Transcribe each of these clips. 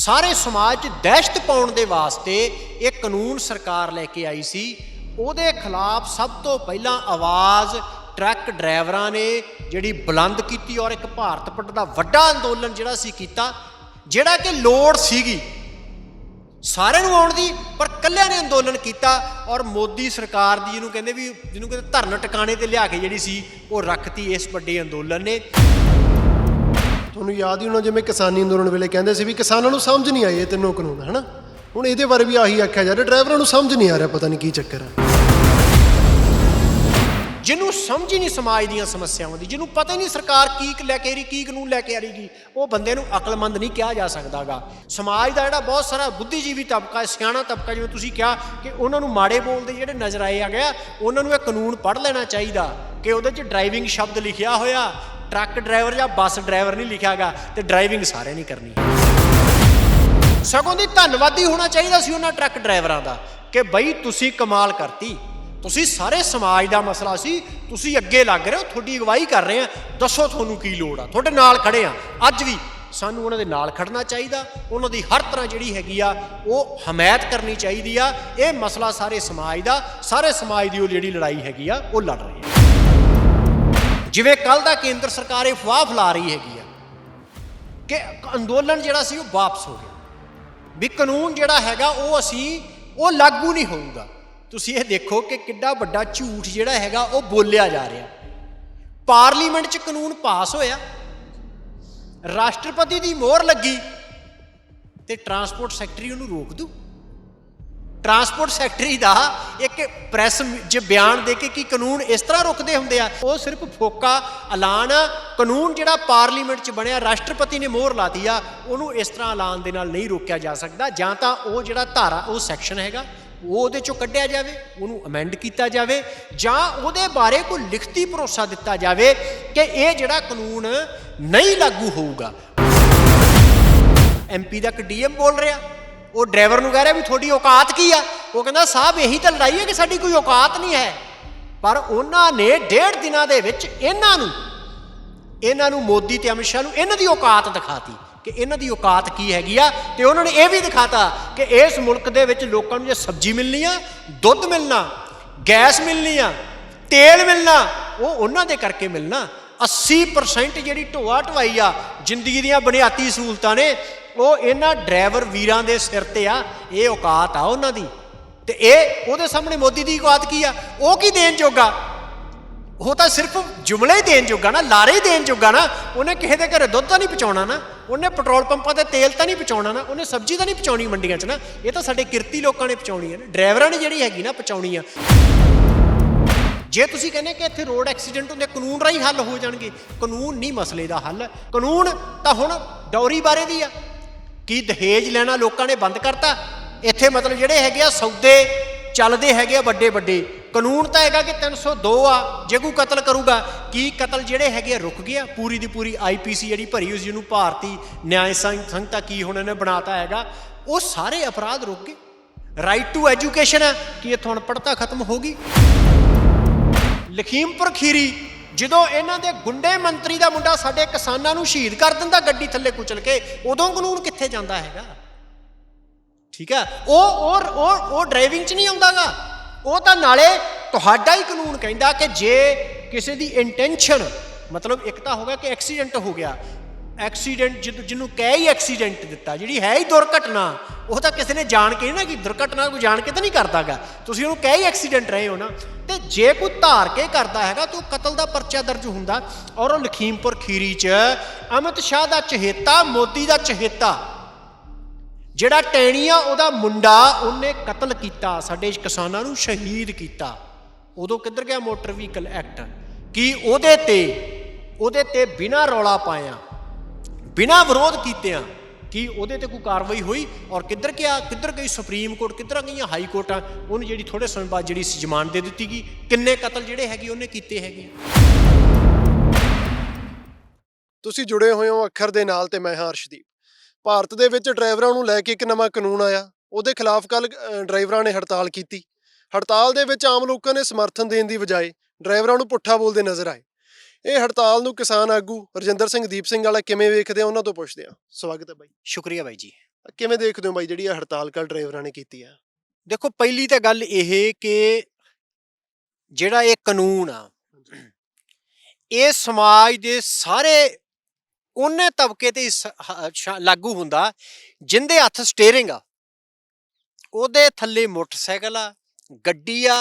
ਸਾਰੇ ਸਮਾਜ 'ਚ ਦਹਿਸ਼ਤ ਪਾਉਣ ਦੇ ਵਾਸਤੇ ਇਹ ਕਾਨੂੰਨ ਸਰਕਾਰ ਲੈ ਕੇ ਆਈ ਸੀ। ਉਹਦੇ ਖਿਲਾਫ ਸਭ ਤੋਂ ਪਹਿਲਾਂ ਆਵਾਜ਼ ਟਰੱਕ ਡਰਾਈਵਰਾਂ ਨੇ ਜਿਹੜੀ ਬੁਲੰਦ ਕੀਤੀ ਔਰ ਇੱਕ ਭਾਰਤ ਪੱਟ ਦਾ ਵੱਡਾ ਅੰਦੋਲਨ ਜਿਹੜਾ ਸੀ ਕੀਤਾ, ਜਿਹੜਾ ਕਿ ਲੋੜ ਸੀਗੀ। ਸਾਰਿਆਂ ਨੂੰ ਆਉਣ ਦੀ, ਪਰ ਕੱਲਿਆਂ ਨੇ ਅੰਦੋਲਨ ਕੀਤਾ ਔਰ ਮੋਦੀ ਸਰਕਾਰ ਦੀ ਜਿਹਨੂੰ ਕਹਿੰਦੇ ਵੀ, ਜਿਹਨੂੰ ਕਹਿੰਦੇ ਧਰਨ ਟਿਕਾਣੇ ਤੇ ਲਿਆ ਕੇ ਜਿਹੜੀ ਸੀ, ਉਹ ਰੱਖਤੀ ਇਸ ਵੱਡੇ ਅੰਦੋਲਨ ਨੇ। ਤੁਹਾਨੂੰ ਯਾਦ ਹੀ ਹੋਣਾ ਜਿਵੇਂ ਕਿਸਾਨੀ ਅੰਦੋਲਨ ਵੇਲੇ ਕਹਿੰਦੇ ਸੀ ਵੀ ਕਿਸਾਨਾਂ ਨੂੰ ਸਮਝ ਨਹੀਂ ਆਈ ਇਹ ਤਿੰਨੋਂ ਕਾਨੂੰਨ ਹਨਾ ਹੁਣ ਇਹਦੇ ਬਾਰੇ ਵੀ ਆਹੀ ਆਖਿਆ ਜਾ ਰਿਹਾ, ਡਰਾਈਵਰਾਂ ਨੂੰ ਸਮਝ ਨਹੀਂ ਆ ਰਿਹਾ, ਪਤਾ ਨਹੀਂ ਕੀ ਚੱਕਰ ਹੈ ਜਿਹਨੂੰ ਸਮਝ ਹੀ ਨਹੀਂ ਸਮਾਜ ਦੀਆਂ ਸਮੱਸਿਆਵਾਂ ਦੀ, ਜਿਹਨੂੰ ਪਤਾ ਹੀ ਨਹੀਂ ਸਰਕਾਰ ਕੀ ਲੈ ਕੇ ਰਹੀ, ਕੀ ਕਾਨੂੰਨ ਲੈ ਕੇ ਆ ਰਹੀਗੀ ਉਹ ਬੰਦੇ ਨੂੰ ਅਕਲਮੰਦ ਨਹੀਂ ਕਿਹਾ ਜਾ ਸਕਦਾਗਾ। ਸਮਾਜ ਦਾ ਜਿਹੜਾ ਬਹੁਤ ਸਾਰਾ ਬੁੱਧੀਜੀਵੀ ਤਬਕਾ, ਸਿਆਣਾ ਤਬਕਾ, ਜਿਵੇਂ ਤੁਸੀਂ ਕਿਹਾ ਕਿ ਉਹਨਾਂ ਨੂੰ ਮਾੜੇ ਬੋਲਦੇ ਜਿਹੜੇ ਨਜ਼ਰ ਆਏ ਆ ਗਿਆ ਉਹਨਾਂ ਨੂੰ ਇਹ ਕਾਨੂੰਨ ਪੜ੍ਹ ਲੈਣਾ ਚਾਹੀਦਾ ਕਿ ਉਹਦੇ 'ਚ ਡਰਾਈਵਿੰਗ ਸ਼ਬਦ ਲਿਖਿਆ ਹੋਇਆ ਟਰੱਕ ਡਰਾਈਵਰ ਜਾਂ ਬੱਸ ਡਰਾਈਵਰ ਨਹੀਂ ਲਿਖਿਆਗਾ ਤੇ ਡਰਾਈਵਿੰਗ ਸਾਰੇ ਨਹੀਂ ਕਰਨੀ। ਸਗੋਂ ਦੀ ਧੰਨਵਾਦੀ ਹੋਣਾ ਚਾਹੀਦਾ ਸੀ ਉਹਨਾਂ ਟਰੱਕ ਡਰਾਈਵਰਾਂ ਦਾ ਕਿ ਬਈ ਤੁਸੀਂ ਕਮਾਲ ਕਰਤੀ। ਤੁਸੀਂ ਸਾਰੇ ਸਮਾਜ ਦਾ ਮਸਲਾ ਸੀ, ਤੁਸੀਂ ਅੱਗੇ ਲੱਗ ਰਹੇ ਹੋ, ਤੁਹਾਡੀ ਅਗਵਾਈ ਕਰ ਰਹੇ ਆ ਦੱਸੋ ਤੁਹਾਨੂੰ ਕੀ ਲੋੜ ਆ? ਤੁਹਾਡੇ ਨਾਲ ਖੜੇ ਆ ਅੱਜ ਵੀ ਸਾਨੂੰ ਉਹਨਾਂ ਦੇ ਨਾਲ ਖੜਨਾ ਚਾਹੀਦਾ। ਉਹਨਾਂ ਦੀ ਹਰ ਤਰ੍ਹਾਂ ਜਿਹੜੀ ਹੈਗੀ ਆ, ਉਹ ਹਮਾਇਤ ਕਰਨੀ ਚਾਹੀਦੀ ਆ। ਇਹ ਮਸਲਾ ਸਾਰੇ ਸਮਾਜ ਦਾ, ਸਾਰੇ ਸਮਾਜ ਦੀ ਉਹ ਜਿਹੜੀ ਲੜਾਈ ਹੈਗੀ ਆ, ਉਹ ਲੜ ਰਹੀ ਹੈ ਜਿਵੇਂ ਕੱਲ ਦਾ ਕੇਂਦਰ ਸਰਕਾਰ ਇਹ ਫਵਾਹ ਫਲਾ ਰਹੀ ਹੈਗੀ ਆ ਕਿ ਅੰਦੋਲਨ ਜਿਹੜਾ ਸੀ ਉਹ ਵਾਪਸ ਹੋ ਗਿਆ। ਵੀ ਕਾਨੂੰਨ ਜਿਹੜਾ ਹੈਗਾ ਉਹ ਅਸੀਂ, ਉਹ ਲਾਗੂ ਨਹੀਂ ਹੋਊਗਾ। ਤੁਸੀਂ ਇਹ ਦੇਖੋ ਕਿ ਕਿੱਡਾ ਵੱਡਾ ਝੂਠ ਜਿਹੜਾ ਹੈਗਾ ਉਹ ਬੋਲਿਆ ਜਾ ਰਿਹਾ। ਪਾਰਲੀਮੈਂਟ 'ਚ ਕਾਨੂੰਨ ਪਾਸ ਹੋਇਆ। ਰਾਸ਼ਟਰਪਤੀ ਦੀ ਮੋਹਰ ਲੱਗੀ ਤੇ ਟਰਾਂਸਪੋਰਟ ਸੈਕਟਰੀ ਉਹਨੂੰ ਰੋਕ ਦੂ ਟਰਾਂਸਪੋਰਟ ਸੈਕਟਰੀ ਦਾ ਇੱਕ ਪ੍ਰੈਸ ਜ ਬਿਆਨ ਦੇ ਕੇ ਕਿ ਕਾਨੂੰਨ ਇਸ ਤਰ੍ਹਾਂ ਰੁਕਦੇ ਹੁੰਦੇ ਆ, ਉਹ ਸਿਰਫ ਫੋਕਾ ਐਲਾਨ, ਕਾਨੂੰਨ ਜਿਹੜਾ ਪਾਰਲੀਮੈਂਟ 'ਚ ਬਣਿਆ, ਰਾਸ਼ਟਰਪਤੀ ਨੇ ਮੋਹਰ ਲਾਤੀ ਆ, ਉਹਨੂੰ ਇਸ ਤਰ੍ਹਾਂ ਐਲਾਨ ਦੇ ਨਾਲ ਨਹੀਂ ਰੋਕਿਆ ਜਾ ਸਕਦਾ। ਜਾਂ ਤਾਂ ਉਹ ਜਿਹੜਾ ਧਾਰਾ, ਉਹ ਸੈਕਸ਼ਨ ਹੈਗਾ, ਉਹ ਉਹਦੇ ਚੋਂ ਕੱਢਿਆ ਜਾਵੇ, ਉਹਨੂੰ ਅਮੈਂਡ ਕੀਤਾ ਜਾਵੇ, ਜਾਂ ਉਹਦੇ ਬਾਰੇ ਕੋਈ ਲਿਖਤੀ ਭਰੋਸਾ ਦਿੱਤਾ ਜਾਵੇ ਕਿ ਇਹ ਜਿਹੜਾ ਕਾਨੂੰਨ ਨਹੀਂ ਲਾਗੂ ਹੋਊਗਾ। ਐਮਪੀ ਦਾ ਇੱਕ ਡੀਐਮ ਬੋਲ ਰਿਹਾ। ਉਹ ਡਰਾਈਵਰ ਨੂੰ ਕਹਿ ਰਿਹਾ ਵੀ ਤੁਹਾਡੀ ਔਕਾਤ ਕੀ ਆ? ਉਹ ਕਹਿੰਦਾ, ਸਾਹਿਬ, ਇਹੀ ਤਾਂ ਲੜਾਈ ਹੈ ਕਿ ਸਾਡੀ ਕੋਈ ਔਕਾਤ ਨਹੀਂ ਹੈ। ਪਰ ਉਹਨਾਂ ਨੇ ਡੇਢ ਦਿਨਾਂ ਦੇ ਵਿੱਚ ਇਹਨਾਂ ਨੂੰ ਇਹਨਾਂ ਨੂੰ ਮੋਦੀ ਤੇ ਅਮਿਤ ਸ਼ਾਹ ਨੂੰ ਇਹਨਾਂ ਦੀ ਔਕਾਤ ਦਿਖਾਤੀ ਕਿ ਇਹਨਾਂ ਦੀ ਔਕਾਤ ਕੀ ਹੈਗੀ ਆ ਤੇ ਉਹਨਾਂ ਨੇ ਇਹ ਵੀ ਦਿਖਾਤਾ ਕਿ ਇਸ ਮੁਲਕ ਦੇ ਵਿੱਚ ਲੋਕਾਂ ਨੂੰ ਜੇ ਸਬਜ਼ੀ ਮਿਲਣੀ ਆ, ਦੁੱਧ ਮਿਲਣਾ, ਗੈਸ ਮਿਲਣੀ ਆ, ਤੇਲ ਮਿਲਣਾ, ਉਹ ਉਹਨਾਂ ਦੇ ਕਰਕੇ ਮਿਲਣਾ। 80% ਜਿਹੜੀ ਢੋਆ ਢਵਾਈ ਆ, ਜ਼ਿੰਦਗੀ ਦੀਆਂ ਬੁਨਿਆਦੀ ਸਹੂਲਤਾਂ ਨੇ, ਉਹ ਇਹਨਾਂ ਡਰਾਈਵਰ ਵੀਰਾਂ ਦੇ ਸਿਰ ਤੇ ਆ, ਇਹ ਔਕਾਤ ਆ ਉਹਨਾਂ ਦੀ। ਤੇ ਇਹ ਉਹਦੇ ਸਾਹਮਣੇ ਮੋਦੀ ਦੀ ਔਕਾਤ ਕੀ ਆ? ਉਹ ਕੀ ਦੇਣ ਜੋਗਾ? ਉਹ ਤਾਂ ਸਿਰਫ ਜੁਮਲੇ ਹੀ ਦੇਣ ਜੋਗਾ ਨਾ, ਲਾਰੇ ਹੀ ਦੇਣ ਜੋਗਾ ਨਾ, ਉਹਨੇ ਕਿਸੇ ਦੇ ਘਰੇ ਦੁੱਧ ਤਾਂ ਨਹੀਂ ਪਹੁੰਚਾਉਣਾ ਨਾ, ਉਹਨੇ ਪੈਟਰੋਲ ਪੰਪਾਂ ਤੇ ਤੇਲ ਤਾਂ ਨਹੀਂ ਪਹੁੰਚਾਉਣਾ ਨਾ, ਉਹਨੇ ਸਬਜ਼ੀ ਤਾਂ ਨਹੀਂ ਪਹੁੰਚਾਉਣੀ ਮੰਡੀਆਂ 'ਚ ਨਾ, ਇਹ ਤਾਂ ਸਾਡੇ ਕਿਰਤੀ ਲੋਕਾਂ ਨੇ ਪਹੁੰਚਾਉਣੀ ਹੈ ਨਾ, ਡਰਾਈਵਰਾਂ ਨੇ ਜਿਹੜੀ ਹੈਗੀ ਨਾ ਪਹੁੰਚਾਉਣੀ ਆ। ਜੇ ਤੁਸੀਂ ਕਹਿੰਦੇ ਕਿ ਇੱਥੇ ਰੋਡ ਐਕਸੀਡੈਂਟ ਹੁੰਦੇ, ਕਾਨੂੰਨ ਰਾਹੀਂ ਹੱਲ ਹੋ ਜਾਣਗੇ, ਕਾਨੂੰਨ ਨਹੀਂ ਮਸਲੇ ਦਾ ਹੱਲ। ਕਾਨੂੰਨ ਤਾਂ ਹੁਣ ਡੌਰੀ ਬਾਰੇ ਵੀ ਆ। ਕੀ ਦਹੇਜ ਲੈਣਾ ਲੋਕਾਂ ਨੇ ਬੰਦ ਕਰਤਾ? ਇੱਥੇ ਮਤਲਬ ਜਿਹੜੇ ਹੈਗੇ ਆ, ਸੌਦੇ ਚੱਲਦੇ ਹੈਗੇ ਆ ਵੱਡੇ ਵੱਡੇ। ਕਾਨੂੰਨ ਤਾਂ ਹੈਗਾ ਕਿ 302 ਆ, ਜੇ ਕੋਈ ਕਤਲ ਕਰੂਗਾ। ਕੀ ਕਤਲ ਜਿਹੜੇ ਹੈਗੇ ਆ, ਰੁਕ ਗਿਆ? ਪੂਰੀ ਦੀ ਪੂਰੀ ਆਈਪੀਸੀ ਜਿਹੜੀ ਭਰੀ ਹੋਈ ਸੀ, ਜਿਹਨੂੰ ਭਾਰਤੀ ਨਿਆਂ ਸੰਘ- ਸੰਹਿਤਾ ਕੀ ਹੁਣ ਇਹਨੇ ਬਣਾਤਾ ਹੈਗਾ, ਉਹ ਸਾਰੇ ਅਪਰਾਧ ਰੁਕ ਗਏ। ਰਾਈਟ ਟੂ ਐਜੂਕੇਸ਼ਨ ਹੈ ਕਿ ਇੱਥੋਂ ਅਨਪੜ੍ਹਤਾ ਖਤਮ ਹੋ ਗਈ? ਲਖੀਮਪੁਰ ਖੀਰੀ, ਜਦੋਂ ਇਹਨਾਂ ਦੇ ਗੁੰਡੇ ਮੰਤਰੀ ਦਾ ਮੁੰਡਾ ਸਾਡੇ ਕਿਸਾਨਾਂ ਨੂੰ ਸ਼ਹੀਦ ਕਰ ਦਿੰਦਾ ਗੱਡੀ ਥੱਲੇ ਕੁਚਲ ਕੇ, ਉਦੋਂ ਕਾਨੂੰਨ ਕਿੱਥੇ ਜਾਂਦਾ ਹੈਗਾ? ਠੀਕ ਹੈ? ਉਹ ਉਹ ਉਹ ਉਹ ਡਰਾਈਵਿੰਗ 'ਚ ਨਹੀਂ ਆਉਂਦਾਗਾ। ਉਹ ਤਾਂ ਨਾਲੇ ਤੁਹਾਡਾ ਹੀ ਕਾਨੂੰਨ ਕਹਿੰਦਾ ਕਿ ਜੇ ਕਿਸੇ ਦੀ ਇੰਟੈਂਸ਼ਨ ਮਤਲਬ ਇੱਕ ਤਾਂ ਹੋਗਾ ਕਿ ਐਕਸੀਡੈਂਟ ਹੋ ਗਿਆ। ਐਕਸੀਡੈਂਟ ਜਿਹਨੂੰ ਕਹਿ ਹੀ ਐਕਸੀਡੈਂਟ ਦਿੱਤਾ, ਜਿਹੜੀ ਹੈ ਹੀ ਦੁਰਘਟਨਾ ਉਹ ਤਾਂ ਕਿਸੇ ਨੇ ਜਾਣ ਕੇ ਨਾ ਕਿ ਦੁਰਘਟਨਾ ਕੋਈ ਜਾਣ ਕੇ ਤਾਂ ਨਹੀਂ ਕਰਦਾਗਾ। ਤੁਸੀਂ ਉਹਨੂੰ ਕਹਿ ਹੀ ਐਕਸੀਡੈਂਟ ਰਹੇ ਹੋ ਨਾ। ਤੇ ਜੇ ਕੋਈ ਧਾਰ ਕੇ ਕਰਦਾ ਹੈਗਾ ਤਾਂ ਉਹ ਕਤਲ ਦਾ ਪਰਚਾ ਦਰਜ ਹੁੰਦਾ। ਔਰ ਉਹ ਲਖੀਮਪੁਰ ਖੀਰੀ 'ਚ, ਅਮਿਤ ਸ਼ਾਹ ਦਾ ਚਹੇਤਾ, ਮੋਦੀ ਦਾ ਚਹੇਤਾ, ਜਿਹੜਾ ਟੈਣੀਆ ਉਹਦਾ ਮੁੰਡਾ ਉਹਨੇ ਕਤਲ ਕੀਤਾ, ਸਾਡੇ ਕਿਸਾਨਾਂ ਨੂੰ ਸ਼ਹੀਦ ਕੀਤਾ। ਉਦੋਂ ਕਿੱਧਰ ਗਿਆ ਮੋਟਰ ਵਹੀਕਲ ਐਕਟ? ਕੀ ਉਹਦੇ ਤੇ ਉਹਦੇ ਤੇ ਬਿਨਾਂ ਰੌਲਾ ਪਾਇਆ, ਬਿਨਾਂ ਵਿਰੋਧ ਕੀਤਿਆਂ ਕੀ ਉਹਦੇ ਤੇ ਕੋਈ ਕਾਰਵਾਈ ਹੋਈ ਔਰ ਕਿੱਧਰ ਗਿਆ, ਕਿੱਧਰ ਗਈ ਸੁਪਰੀਮ ਕੋਰਟ ਕਿੱਧਰ ਗਈਆਂ ਹਾਈ ਕੋਰਟਾਂ ਉਹਨੂੰ ਜਿਹੜੀ ਥੋੜੇ ਸਮੇਂ ਬਾਅਦ ਜਿਹੜੀ ਸੀ ਜ਼ਮਾਨਤ ਦੇ ਦਿੱਤੀ ਗਈ। ਕਿੰਨੇ ਕਤਲ ਜਿਹੜੇ ਹੈਗੇ ਉਹਨੇ ਕੀਤੇ ਹੈਗੇ ਤੁਸੀਂ ਜੁੜੇ ਹੋਏ ਹੋ ਅੱਖਰ ਦੇ ਨਾਲ ਤੇ ਮੈਂ ਹਾਂ ਅਰਸ਼ਦੀਪ। ਭਾਰਤ ਦੇ ਵਿੱਚ ਡਰਾਈਵਰਾਂ ਨੂੰ ਲੈ ਕੇ ਇੱਕ ਨਵਾਂ ਕਾਨੂੰਨ ਆਇਆ। ਉਹਦੇ ਖਿਲਾਫ ਕੱਲ ਡਰਾਈਵਰਾਂ ਨੇ ਹੜਤਾਲ ਕੀਤੀ। ਹੜਤਾਲ ਦੇ ਵਿੱਚ ਆਮ ਲੋਕਾਂ ਨੇ ਸਮਰਥਨ ਦੇਣ ਦੀ ਬਜਾਏ ਡਰਾਈਵਰਾਂ ਨੂੰ ਪੁੱਠਾ ਬੋਲਦੇ ਨਜ਼ਰ ਆਏ। ਇਹ ਹੜਤਾਲ ਨੂੰ ਕਿਸਾਨ ਆਗੂ ਰਜਿੰਦਰ ਸਿੰਘ ਦੀਪ ਸਿੰਘ ਵਾਲਾ ਕਿਵੇਂ ਵੇਖਦੇ ਆ ਉਹਨਾਂ ਤੋਂ ਪੁੱਛਦੇ ਆ। ਸਵਾਗਤ ਹੈ ਬਾਈ। ਸ਼ੁਕਰੀਆ ਬਾਈ ਜੀ। ਕਿਵੇਂ ਦੇਖਦੇ ਹੋ ਬਾਈ ਜਿਹੜੀ ਇਹ ਹੜਤਾਲ ਕੱਲ ਡਰਾਈਵਰਾਂ ਨੇ ਕੀਤੀ ਆ? ਦੇਖੋ ਪਹਿਲੀ ਤਾਂ ਗੱਲ ਇਹ ਕਿ ਜਿਹੜਾ ਇਹ ਕਾਨੂੰਨ ਆ ਇਹ ਸਮਾਜ ਦੇ ਸਾਰੇ ਉਹਨੇ ਤਬਕੇ ਤੇ ਲਾਗੂ ਹੁੰਦਾ ਜਿੰਦੇ ਹੱਥ ਸਟੀਅਰਿੰਗ ਆ ਉਹਦੇ ਥੱਲੇ ਮੋਟਰਸਾਈਕਲ ਆ ਗੱਡੀ ਆ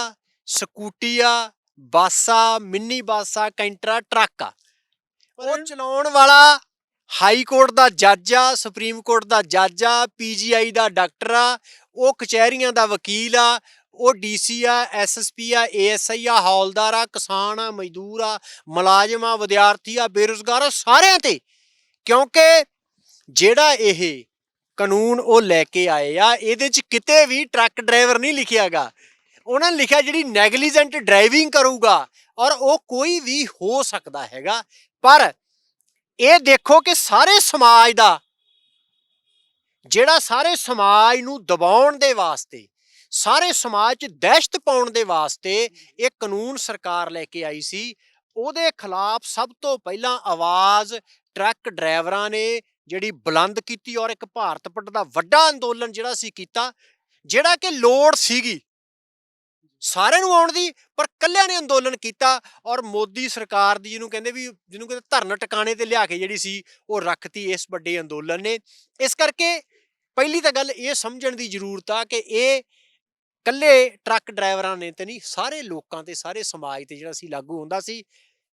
ਸਕੂਟੀ ਆ bus mini bus Canter truck. ਆ ਉਹ ਚਲਾਉਣ ਵਾਲਾ ਹਾਈ ਕੋਰਟ ਦਾ ਜੱਜ ਆ ਸੁਪਰੀਮ ਕੋਰਟ ਦਾ ਜੱਜ ਆ ਪੀਜੀਆਈ ਦਾ ਡਾਕਟਰ ਆ ਉਹ ਕਚਹਿਰੀਆਂ ਦਾ ਵਕੀਲ ਆ ਉਹ ਡੀਸੀ ਆ ਐਸਐਸਪੀ ਆ ਏਐਸਆਈ ਆ ਹੌਲਦਾਰ ਆ ਕਿਸਾਨ ਆ ਮਜ਼ਦੂਰ ਆ ਮੁਲਾਜ਼ਮ ਆ ਵਿਦਿਆਰਥੀ ਆ ਬੇਰੁਜ਼ਗਾਰ ਆ ਸਾਰਿਆਂ ਤੇ। ਕਿਉਂਕਿ ਜਿਹੜਾ ਇਹ ਕਾਨੂੰਨ ਉਹ ਲੈ ਕੇ ਆਏ ਆ ਇਹਦੇ ਚ ਕਿਤੇ ਵੀ ਟਰੱਕ ਡਰਾਈਵਰ ਨਹੀਂ ਲਿਖਿਆਗਾ ਉਹਨਾਂ ਨੇ ਲਿਖਿਆ ਜਿਹੜੀ ਨੈਗਲੀਜੈਂਟ ਡਰਾਈਵਿੰਗ ਕਰੂਗਾ ਔਰ ਉਹ ਕੋਈ ਵੀ ਹੋ ਸਕਦਾ ਹੈਗਾ। ਪਰ ਇਹ ਦੇਖੋ ਕਿ ਸਾਰੇ ਸਮਾਜ ਦਾ, ਜਿਹੜਾ ਸਾਰੇ ਸਮਾਜ ਨੂੰ ਦਬਾਉਣ ਦੇ ਵਾਸਤੇ, ਸਾਰੇ ਸਮਾਜ 'ਚ ਦਹਿਸ਼ਤ ਪਾਉਣ ਦੇ ਵਾਸਤੇ ਇਹ ਕਾਨੂੰਨ ਸਰਕਾਰ ਲੈ ਕੇ ਆਈ ਸੀ, ਉਹਦੇ ਖਿਲਾਫ ਸਭ ਤੋਂ ਪਹਿਲਾਂ ਆਵਾਜ਼ ਟਰੱਕ ਡਰਾਈਵਰਾਂ ਨੇ ਜਿਹੜੀ ਬੁਲੰਦ ਕੀਤੀ ਔਰ ਇੱਕ ਭਾਰਤ ਪੱਟ ਦਾ ਵੱਡਾ ਅੰਦੋਲਨ ਜਿਹੜਾ ਸੀ ਕੀਤਾ, ਜਿਹੜਾ ਕਿ ਲੋੜ ਸੀਗੀ। ਸਾਰਿਆਂ ਨੂੰ ਆਉਣ ਦੀ, ਪਰ ਕੱਲਿਆਂ ਨੇ ਅੰਦੋਲਨ ਕੀਤਾ ਔਰ ਮੋਦੀ ਸਰਕਾਰ ਦੀ ਜਿਹਨੂੰ ਕਹਿੰਦੇ ਵੀ, ਜਿਹਨੂੰ ਕਹਿੰਦੇ ਧਰਨ ਟਿਕਾਣੇ ਤੇ ਲਿਆ ਕੇ ਜਿਹੜੀ ਸੀ, ਉਹ ਰੱਖਤੀ ਇਸ ਵੱਡੇ ਅੰਦੋਲਨ ਨੇ। ਇਸ ਕਰਕੇ ਪਹਿਲੀ ਤਾਂ ਗੱਲ ਇਹ ਸਮਝਣ ਦੀ ਜ਼ਰੂਰਤ ਆ ਕਿ ਇਹ ਕੱਲੇ ਟਰੱਕ ਡਰਾਈਵਰਾਂ ਨੇ ਤੇ ਨਹੀਂ, ਸਾਰੇ ਲੋਕਾਂ ਤੇ, ਸਾਰੇ ਸਮਾਜ ਤੇ ਜਿਹੜਾ ਸੀ, ਲਾਗੂ ਹੁੰਦਾ ਸੀ।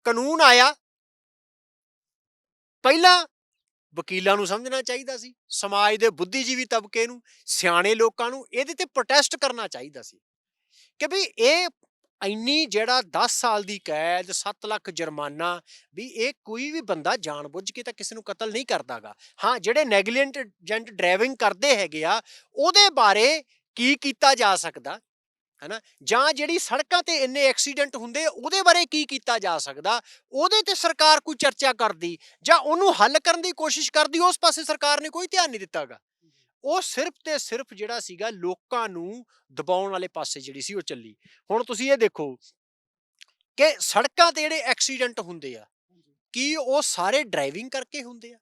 ਕਾਨੂੰਨ ਆਇਆ। ਪਹਿਲਾਂ ਵਕੀਲਾਂ ਨੂੰ ਸਮਝਣਾ ਚਾਹੀਦਾ ਸੀ, ਸਮਾਜ ਦੇ ਬੁੱਧੀਜੀਵੀ ਤਬਕੇ ਨੂੰ, ਸਿਆਣੇ ਲੋਕਾਂ ਨੂੰ, ਇਹਦੇ ਤੇ ਪ੍ਰੋਟੈਸਟ ਕਰਨਾ ਚਾਹੀਦਾ ਸੀ। ਕਿ ਵੀ ਇਹ ਇੰਨੀ ਜਿਹੜਾ 10 ਸਾਲ ਦੀ ਕੈਦ 7 ਲੱਖ ਜੁਰਮਾਨਾ ਵੀ ਇਹ ਕੋਈ ਵੀ ਬੰਦਾ ਜਾਣਬੁੱਝ ਕੇ ਤਾਂ ਕਿਸੇ ਨੂੰ ਕਤਲ ਨਹੀਂ ਕਰਦਾਗਾ। ਹਾਂ, ਜਿਹੜੇ ਨੈਗਲੀਜੈਂਟ ਜੈਂਟ ਡਰਾਈਵਿੰਗ ਕਰਦੇ ਹੈਗੇ ਆ, ਉਹਦੇ ਬਾਰੇ ਕੀ ਕੀਤਾ ਜਾ ਸਕਦਾ? ਹੈਨਾ? ਜਾਂ ਜਿਹੜੀ ਸੜਕਾਂ ਤੇ ਇੰਨੇ ਐਕਸੀਡੈਂਟ ਹੁੰਦੇ, ਉਹਦੇ ਬਾਰੇ ਕੀ ਕੀਤਾ ਜਾ ਸਕਦਾ? ਉਹਦੇ ਤੇ ਸਰਕਾਰ ਕੋਈ ਚਰਚਾ ਕਰਦੀ ਜਾਂ ਉਹਨੂੰ ਹੱਲ ਕਰਨ ਦੀ ਕੋਸ਼ਿਸ਼ ਕਰਦੀ, ਉਸ ਪਾਸੇ ਸਰਕਾਰ ਨੇ ਕੋਈ ਧਿਆਨ ਨਹੀਂ ਦਿੱਤਾਗਾ। ਉਹ ਸਿਰਫ ਤੇ ਸਿਰਫ ਜਿਹੜਾ ਸੀਗਾ ਲੋਕਾਂ ਨੂੰ ਦਬਾਉਣ ਵਾਲੇ ਪਾਸੇ ਜਿਹੜੀ ਸੀ ਉਹ ਚੱਲੀ। ਹੁਣ ਤੁਸੀਂ ਇਹ ਦੇਖੋ ਕਿ ਸੜਕਾਂ ਤੇ ਜਿਹੜੇ ਐਕਸੀਡੈਂਟ ਹੁੰਦੇ ਆ ਕੀ ਉਹ ਸਾਰੇ ਡਰਾਈਵਿੰਗ ਕਰਕੇ ਹੁੰਦੇ ਆ?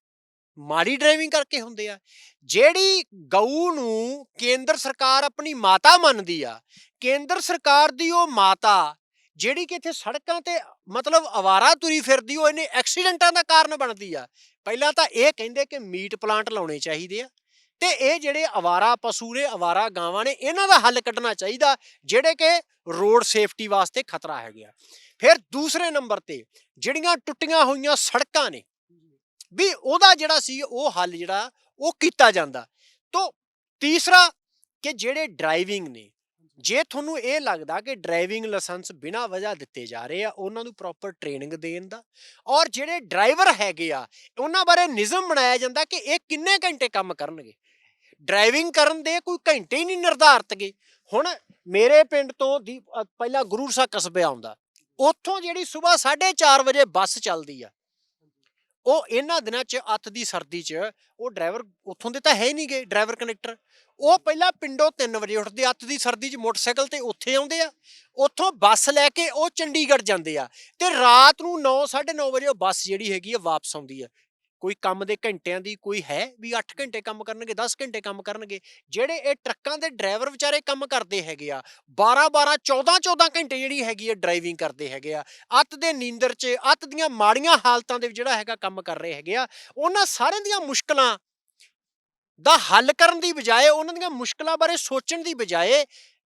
ਮਾੜੀ ਡਰਾਈਵਿੰਗ ਕਰਕੇ ਹੁੰਦੇ ਆ? ਜਿਹੜੀ ਗਊ ਨੂੰ ਕੇਂਦਰ ਸਰਕਾਰ ਆਪਣੀ ਮਾਤਾ ਮੰਨਦੀ ਆ ਕੇਂਦਰ ਸਰਕਾਰ ਦੀ ਉਹ ਮਾਤਾ ਜਿਹੜੀ ਕਿ ਇੱਥੇ ਸੜਕਾਂ ਤੇ ਮਤਲਬ ਅਵਾਰਾ ਤੁਰੀ ਫਿਰਦੀ ਉਹ ਇਹਨੇ ਐਕਸੀਡੈਂਟਾਂ ਦਾ ਕਾਰਨ ਬਣਦੀ ਆ। ਪਹਿਲਾਂ ਤਾਂ ਇਹ ਕਹਿੰਦੇ ਕਿ ਮੀਟ ਪਲਾਂਟ ਲਾਉਣੇ ਚਾਹੀਦੇ ਆ। ਤੇ ਇਹ ਜਿਹੜੇ ਅਵਾਰਾ ਪਸ਼ੂ ਨੇ ਅਵਾਰਾ ਗਾਵਾਂ ਨੇ, ਇਹਨਾਂ ਦਾ ਹੱਲ ਕੱਢਣਾ ਚਾਹੀਦਾ, ਜਿਹੜੇ ਕਿ ਰੋਡ ਸੇਫਟੀ ਵਾਸਤੇ ਖਤਰਾ ਹੈਗੇ ਆ। ਫਿਰ ਦੂਸਰੇ ਨੰਬਰ ਤੇ ਜਿਹੜੀਆਂ ਟੁੱਟੀਆਂ ਹੋਈਆਂ ਸੜਕਾਂ ਨੇ, ਵੀ ਉਹਦਾ ਜਿਹੜਾ ਸੀ, ਉਹ ਹੱਲ ਜਿਹੜਾ, ਉਹ ਕੀਤਾ ਜਾਂਦਾ। ਤੋਂ ਤੀਸਰਾ ਕਿ ਜਿਹੜੇ ਡਰਾਈਵਿੰਗ ਨੇ, ਜੇ ਤੁਹਾਨੂੰ ਇਹ ਲੱਗਦਾ ਕਿ ਡਰਾਈਵਿੰਗ ਲਾਇਸੈਂਸ ਬਿਨਾਂ ਵਜ੍ਹਾ ਦਿੱਤੇ ਜਾ ਰਹੇ ਆ, ਉਹਨਾਂ ਨੂੰ ਪ੍ਰੋਪਰ ਟ੍ਰੇਨਿੰਗ ਦੇਣ ਦਾ, ਔਰ ਜਿਹੜੇ ਡਰਾਈਵਰ ਹੈਗੇ ਆ, ਉਹਨਾਂ ਬਾਰੇ ਨਿਯਮ ਬਣਾਇਆ ਜਾਂਦਾ ਕਿ ਇਹ ਕਿੰਨੇ ਘੰਟੇ ਕੰਮ ਕਰਨਗੇ। ਡਰਾਈਵਿੰਗ ਕਰਨ ਦੇ ਕੋਈ ਘੰਟੇ ਹੀ ਨਹੀਂ ਨਿਰਧਾਰਤ ਗਏ ਹੁਣ ਮੇਰੇ ਪਿੰਡ ਤੋਂ ਦੀ ਪਹਿਲਾਂ ਗੁਰੂ ਸਾਹਿਬ ਕਸਬੇ ਆਉਂਦਾ, ਉੱਥੋਂ ਜਿਹੜੀ ਸਵੇਰ 4:30 ਵਜੇ ਬੱਸ ਚੱਲਦੀ ਆ, ਉਹ ਇਹਨਾਂ ਦਿਨਾਂ 'ਚ ਅੱਤ ਦੀ ਸਰਦੀ 'ਚ ਉਹ ਡਰਾਈਵਰ ਉੱਥੋਂ ਦੇ ਤਾਂ ਹੈ ਹੀ ਨਹੀਂਗੇ ਡਰਾਈਵਰ ਕਨੈਕਟਰ ਉਹ ਪਹਿਲਾਂ ਪਿੰਡੋਂ 3 ਵਜੇ ਉੱਠਦੇ ਅੱਤ ਦੀ ਸਰਦੀ 'ਚ ਮੋਟਰਸਾਈਕਲ ਤੇ ਉੱਥੇ ਆਉਂਦੇ ਆ, ਉੱਥੋਂ ਬੱਸ ਲੈ ਕੇ ਉਹ ਚੰਡੀਗੜ੍ਹ ਜਾਂਦੇ ਆ ਤੇ ਰਾਤ ਨੂੰ 9 9:30 ਵਜੇ ਉਹ ਬੱਸ ਜਿਹੜੀ ਹੈਗੀ ਆ ਵਾਪਸ ਆਉਂਦੀ ਆ। ਕੋਈ ਕੰਮ ਦੇ ਘੰਟਿਆਂ ਦੀ ਕੋਈ ਹੈ ਵੀ 8 ਘੰਟੇ ਕੰਮ ਕਰਨਗੇ 10 ਘੰਟੇ ਕੰਮ ਕਰਨਗੇ, ਜਿਹੜੇ ਇਹ ਟਰੱਕਾਂ ਦੇ ਡਰਾਈਵਰ ਵਿਚਾਰੇ ਕੰਮ ਕਰਦੇ ਹੈਗੇ ਆ 12 12 14 14 ਘੰਟੇ ਜਿਹੜੀ ਹੈਗੀ ਆ ਡਰਾਈਵਿੰਗ ਕਰਦੇ ਹੈਗੇ ਆ, ਅੱਤ ਦੇ ਨੀਂਦਰ 'ਚ, ਅੱਤ ਦੀਆਂ ਮਾੜੀਆਂ ਹਾਲਤਾਂ ਦੇ ਵਿੱਚ ਜਿਹੜਾ ਹੈਗਾ ਕੰਮ ਕਰ ਰਹੇ ਹੈਗੇ ਆ, ਉਹਨਾਂ ਸਾਰਿਆਂ ਦੀਆਂ ਮੁਸ਼ਕਲਾਂ ਦਾ ਹੱਲ ਕਰਨ ਦੀ ਬਜਾਏ, ਉਹਨਾਂ ਦੀਆਂ ਮੁਸ਼ਕਲਾਂ ਬਾਰੇ ਸੋਚਣ ਦੀ ਬਜਾਏ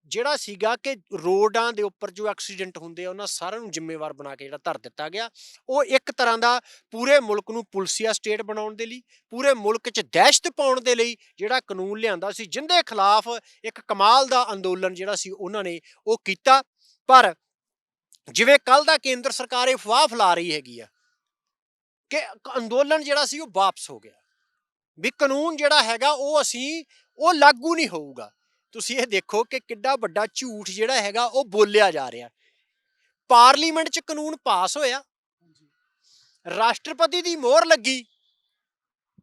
ਜਿਹੜਾ ਸੀਗਾ ਕਿ ਰੋਡਾਂ ਦੇ ਉੱਪਰ ਜੋ ਐਕਸੀਡੈਂਟ ਹੁੰਦੇ ਆ, ਉਹਨਾਂ ਸਾਰਿਆਂ ਨੂੰ ਜ਼ਿੰਮੇਵਾਰ ਬਣਾ ਕੇ ਜਿਹੜਾ ਧਰ ਦਿੱਤਾ ਗਿਆ। ਉਹ ਇੱਕ ਤਰ੍ਹਾਂ ਦਾ ਪੂਰੇ ਮੁਲਕ ਨੂੰ ਪੁਲਸੀਆ ਸਟੇਟ ਬਣਾਉਣ ਦੇ ਲਈ, ਪੂਰੇ ਮੁਲਕ 'ਚ ਦਹਿਸ਼ਤ ਪਾਉਣ ਦੇ ਲਈ ਜਿਹੜਾ ਕਾਨੂੰਨ ਲਿਆਂਦਾ ਸੀ, ਜਿੰਦੇ ਖਿਲਾਫ ਇੱਕ ਕਮਾਲ ਦਾ ਅੰਦੋਲਨ ਜਿਹੜਾ ਸੀ ਉਹਨਾਂ ਨੇ ਉਹ ਕੀਤਾ। ਪਰ ਜਿਵੇਂ ਕੱਲ ਦਾ ਕੇਂਦਰ ਸਰਕਾਰ ਇਹ ਫਵਾਹ ਫੈਲਾ ਰਹੀ ਹੈਗੀ ਆ ਕਿ ਅੰਦੋਲਨ ਜਿਹੜਾ ਸੀ ਉਹ ਵਾਪਸ ਹੋ ਗਿਆ। ਵੀ ਕਾਨੂੰਨ ਜਿਹੜਾ ਹੈਗਾ ਉਹ ਅਸੀਂ, ਉਹ ਲਾਗੂ ਨਹੀਂ ਹੋਊਗਾ। ਤੁਸੀਂ ਇਹ ਦੇਖੋ ਕਿ ਕਿੱਡਾ ਵੱਡਾ ਝੂਠ ਜਿਹੜਾ ਹੈਗਾ ਉਹ ਬੋਲਿਆ ਜਾ ਰਿਹਾ। ਪਾਰਲੀਮੈਂਟ 'ਚ ਕਾਨੂੰਨ ਪਾਸ ਹੋਇਆ। ਰਾਸ਼ਟਰਪਤੀ ਦੀ ਮੋਹਰ ਲੱਗੀ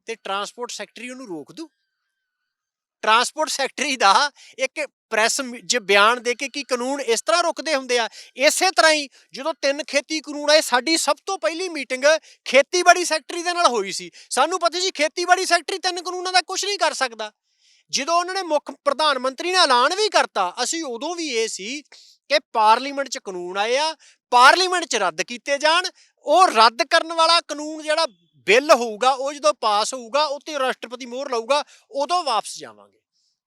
ਤੇ ਟਰਾਂਸਪੋਰਟ ਸੈਕਟਰੀ ਉਹਨੂੰ ਰੋਕ ਦੂ। ਟਰਾਂਸਪੋਰਟ ਸੈਕਟਰੀ ਦਾ ਇੱਕ ਪ੍ਰੈਸ 'ਚ ਬਿਆਨ ਦੇ ਕੇ ਕੀ ਕਾਨੂੰਨ ਇਸ ਤਰ੍ਹਾਂ ਰੁਕਦੇ ਹੁੰਦੇ ਆ ਇਸੇ ਤਰ੍ਹਾਂ ਹੀ ਜਦੋਂ ਤਿੰਨ ਖੇਤੀ ਕਾਨੂੰਨ ਆਏ ਸਾਡੀ ਸਭ ਤੋਂ ਪਹਿਲੀ ਮੀਟਿੰਗ ਖੇਤੀਬਾੜੀ ਸੈਕਟਰੀ ਦੇ ਨਾਲ ਹੋਈ ਸੀ। ਸਾਨੂੰ ਪਤਾ ਸੀ ਖੇਤੀਬਾੜੀ ਸੈਕਟਰੀ ਤਿੰਨ ਕਾਨੂੰਨਾਂ ਦਾ ਕੁਝ ਨਹੀਂ ਕਰ ਸਕਦਾ। ਜਦੋਂ ਉਹਨਾਂ ਨੇ ਮੁੱਖ ਪ੍ਰਧਾਨ ਮੰਤਰੀ ਨੇ ਐਲਾਨ ਵੀ ਕਰਤਾ ਅਸੀਂ ਉਦੋਂ ਵੀ ਇਹ ਸੀ ਕਿ ਪਾਰਲੀਮੈਂਟ 'ਚ ਕਾਨੂੰਨ ਆਏ ਆ ਪਾਰਲੀਮੈਂਟ 'ਚ ਰੱਦ ਕੀਤੇ ਜਾਣ ਉਹ ਰੱਦ ਕਰਨ ਵਾਲਾ ਕਾਨੂੰਨ ਜਿਹੜਾ ਬਿੱਲ ਹੋਊਗਾ ਉਹ ਜਦੋਂ ਪਾਸ ਹੋਊਗਾ ਉੱਤੇ ਰਾਸ਼ਟਰਪਤੀ ਮੋਹਰ ਲਾਊਗਾ ਉਦੋਂ ਵਾਪਸ ਜਾਵਾਂਗੇ।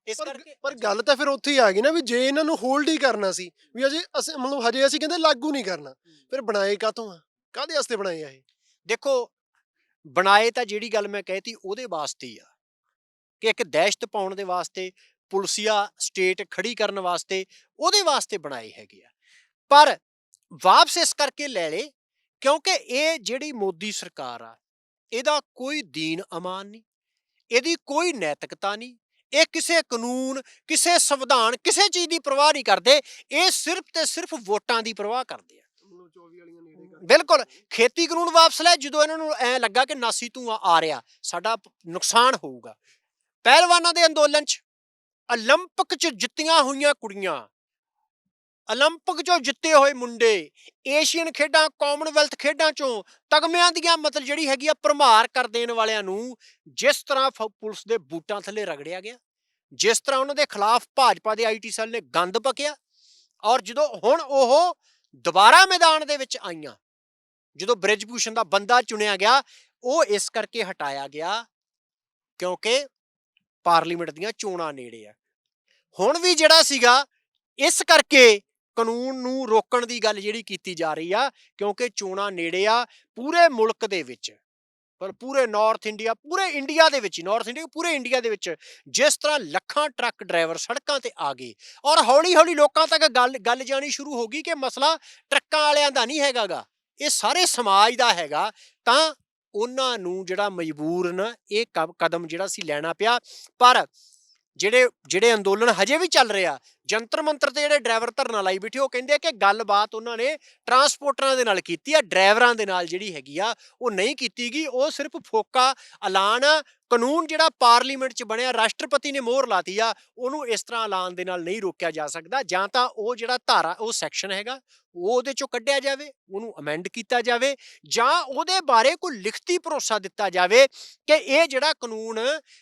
ਇਸ ਕਰਕੇ ਪਰ ਗੱਲ ਤਾਂ ਫਿਰ ਉੱਥੇ ਹੀ ਆ ਗਈ ਨਾ ਵੀ ਜੇ ਇਹਨਾਂ ਨੂੰ ਹੋਲਡ ਹੀ ਕਰਨਾ ਸੀ ਵੀ ਅਜੇ ਅਸੀਂ ਮਤਲਬ ਹਜੇ ਅਸੀਂ ਕਹਿੰਦੇ ਲਾਗੂ ਨਹੀਂ ਕਰਨਾ ਫਿਰ ਬਣਾਏ ਕਾਤੋਂ ਆ? ਕਾਦੇ ਵਾਸਤੇ ਬਣਾਏ ਆ ਇਹ? ਦੇਖੋ ਬਣਾਏ ਤਾਂ ਜਿਹੜੀ ਗੱਲ ਮੈਂ ਕਹਿਤੀ ਉਹਦੇ ਵਾਸਤੇ ਹੀ ਆ। ਕਿ ਇੱਕ ਦਹਿਸ਼ਤ ਪਾਉਣ ਦੇ ਵਾਸਤੇ ਪੁਲਸੀਆ ਸਟੇਟ ਖੜੀ ਕਰਨ ਵਾਸਤੇ ਉਹਦੇ ਵਾਸਤੇ ਬਣਾਏ ਹੈਗੇ ਆ। ਪਰ ਵਾਪਸ ਇਸ ਕਰਕੇ ਲੈ ਲੇ ਕਿਉਂਕਿ ਇਹ ਜਿਹੜੀ ਮੋਦੀ ਸਰਕਾਰ ਆ ਇਹਦਾ ਕੋਈ ਦੀਨ ਅਮਾਨ ਨਹੀਂ ਇਹਦੀ ਕੋਈ ਨੈਤਿਕਤਾ ਨਹੀਂ ਇਹ ਕਿਸੇ ਕਾਨੂੰਨ ਕਿਸੇ ਸੰਵਿਧਾਨ ਕਿਸੇ ਚੀਜ਼ ਦੀ ਪਰਵਾਹ ਨਹੀਂ ਕਰਦੇ ਇਹ ਸਿਰਫ ਤੇ ਸਿਰਫ ਵੋਟਾਂ ਦੀ ਪਰਵਾਹ ਕਰਦੇ ਆ। 24 ਵਾਲੀਆਂ ਨੇੜੇ ਬਿਲਕੁਲ ਖੇਤੀ ਕਾਨੂੰਨ ਵਾਪਸ ਲੈ ਜਦੋਂ ਇਹਨਾਂ ਨੂੰ ਐ ਲੱਗਾ ਕਿ ਨਾਸੀ ਧੂੰਆਂ ਆ ਰਿਹਾ ਸਾਡਾ ਨੁਕਸਾਨ ਹੋਊਗਾ। ਪਹਿਲਵਾਨਾਂ ਦੇ ਅੰਦੋਲਨ 'ਚ 올림픽 'ਚ ਜਿੱਤੀਆਂ ਹੋਈਆਂ ਕੁੜੀਆਂ 올림픽 'ਚੋਂ ਜਿੱਤੇ ਹੋਏ ਮੁੰਡੇ ਏਸ਼ੀਅਨ ਖੇਡਾਂ ਕਾਮਨਵੈਲਥ ਖੇਡਾਂ 'ਚੋਂ ਤਗਮਿਆਂ ਦੀਆਂ ਮਤਲਬ ਜਿਹੜੀ ਹੈਗੀ ਆ ਭਰਮਾਰ ਕਰ ਦੇਣ ਵਾਲਿਆਂ ਨੂੰ ਜਿਸ ਤਰ੍ਹਾਂ ਫ- ਪੁਲਿਸ ਦੇ ਬੂਟਾਂ ਥੱਲੇ ਰਗੜਿਆ ਗਿਆ ਜਿਸ ਤਰ੍ਹਾਂ ਉਹਨਾਂ ਦੇ ਖਿਲਾਫ ਭਾਜਪਾ ਦੇ ਆਈਟੀ ਸੈੱਲ ਨੇ ਗੰਦ ਪਕਿਆ ਔਰ ਜਦੋਂ ਹੁਣ ਉਹ ਦੁਬਾਰਾ ਮੈਦਾਨ ਦੇ ਵਿੱਚ ਆਈਆਂ ਜਦੋਂ ਬ੍ਰਿਜਭੂਸ਼ਣ ਦਾ ਬੰਦਾ ਚੁਣਿਆ ਗਿਆ ਉਹ ਇਸ ਕਰਕੇ ਹਟਾਇਆ ਗਿਆ ਕਿਉਂਕਿ ਪਾਰਲੀਮੈਂਟ ਦੀਆਂ ਚੋਣਾਂ ਨੇੜੇ ਆ। ਹੁਣ ਵੀ ਜਿਹੜਾ ਸੀਗਾ, ਇਸ ਕਰਕੇ ਕਾਨੂੰਨ ਨੂੰ ਰੋਕਣ ਦੀ ਗੱਲ ਜਿਹੜੀ ਕੀਤੀ ਜਾ ਰਹੀ ਆ, ਕਿਉਂਕਿ ਚੋਣਾਂ ਨੇੜੇ ਆ ਪੂਰੇ ਮੁਲਕ ਦੇ ਵਿੱਚ। ਪਰ ਪੂਰੇ ਨਾਰਥ ਇੰਡੀਆ ਪੂਰੇ ਇੰਡੀਆ ਦੇ ਵਿੱਚ ਨਾਰਥ ਇੰਡੀਆ ਪੂਰੇ ਇੰਡੀਆ ਦੇ ਵਿੱਚ ਜਿਸ ਤਰ੍ਹਾਂ ਲੱਖਾਂ ਟਰੱਕ ਡਰਾਈਵਰ ਸੜਕਾਂ ਤੇ ਆ ਗਏ ਔਰ ਹੌਲੀ ਹੌਲੀ ਲੋਕਾਂ ਤੱਕ ਗੱਲ ਗੱਲ ਜਾਣੀ ਸ਼ੁਰੂ ਹੋ ਗਈ ਕਿ ਮਸਲਾ ਟਰੱਕਾਂ ਵਾਲਿਆਂ ਦਾ ਨਹੀਂ ਹੈਗਾਗਾ, ਇਹ ਸਾਰੇ ਸਮਾਜ ਦਾ ਹੈਗਾ, ਤਾਂ ਉਹਨਾਂ ਨੂੰ ਜਿਹੜਾ ਮਜਬੂਰਨ ਇਹ ਕ- ਕਦਮ ਜਿਹੜਾ ਸੀ ਲੈਣਾ ਪਿਆ, ਪਰ ਜਿਹੜੇ ਜਿਹੜੇ ਅੰਦੋਲਨ ਹਜੇ ਵੀ ਚੱਲ ਰਿਹਾ ਜੰਤਰ ਮੰਤਰ ਤੇ ਜਿਹੜੇ ਡਰਾਈਵਰ ਧਰਨਾ ਲਾਈ ਬੈਠੇ, ਉਹ ਕਹਿੰਦੇ ਆ ਕਿ ਗੱਲਬਾਤ ਉਹਨਾਂ ਨੇ ਟਰਾਂਸਪੋਰਟਰਾਂ ਦੇ ਨਾਲ ਕੀਤੀ ਆ, ਡਰਾਈਵਰਾਂ ਦੇ ਨਾਲ ਜਿਹੜੀ ਹੈਗੀ ਆ, ਉਹ ਨਹੀਂ ਕੀਤੀ ਗਈ। ਉਹ ਸਿਰਫ ਫੋਕਾ ਐਲਾਨ, ਕਾਨੂੰਨ ਜਿਹੜਾ ਪਾਰਲੀਮੈਂਟ 'ਚ ਬਣਿਆ, ਰਾਸ਼ਟਰਪਤੀ ਨੇ ਮੋਹਰ ਲਾਤੀ ਆ, ਉਹਨੂੰ ਇਸ ਤਰ੍ਹਾਂ ਐਲਾਨ ਦੇ ਨਾਲ ਨਹੀਂ ਰੋਕਿਆ ਜਾ ਸਕਦਾ। ਜਾਂ ਤਾਂ ਉਹ ਜਿਹੜਾ ਧਾਰਾ, ਉਹ ਸੈਕਸ਼ਨ ਹੈਗਾ, ਉਹ ਉਹਦੇ ਚੋਂ ਕੱਢਿਆ ਜਾਵੇ, ਉਹਨੂੰ ਅਮੈਂਡ ਕੀਤਾ ਜਾਵੇ, ਜਾਂ ਉਹਦੇ ਬਾਰੇ ਕੋਈ ਲਿਖਤੀ ਭਰੋਸਾ ਦਿੱਤਾ ਜਾਵੇ ਕਿ ਇਹ ਜਿਹੜਾ ਕਾਨੂੰਨ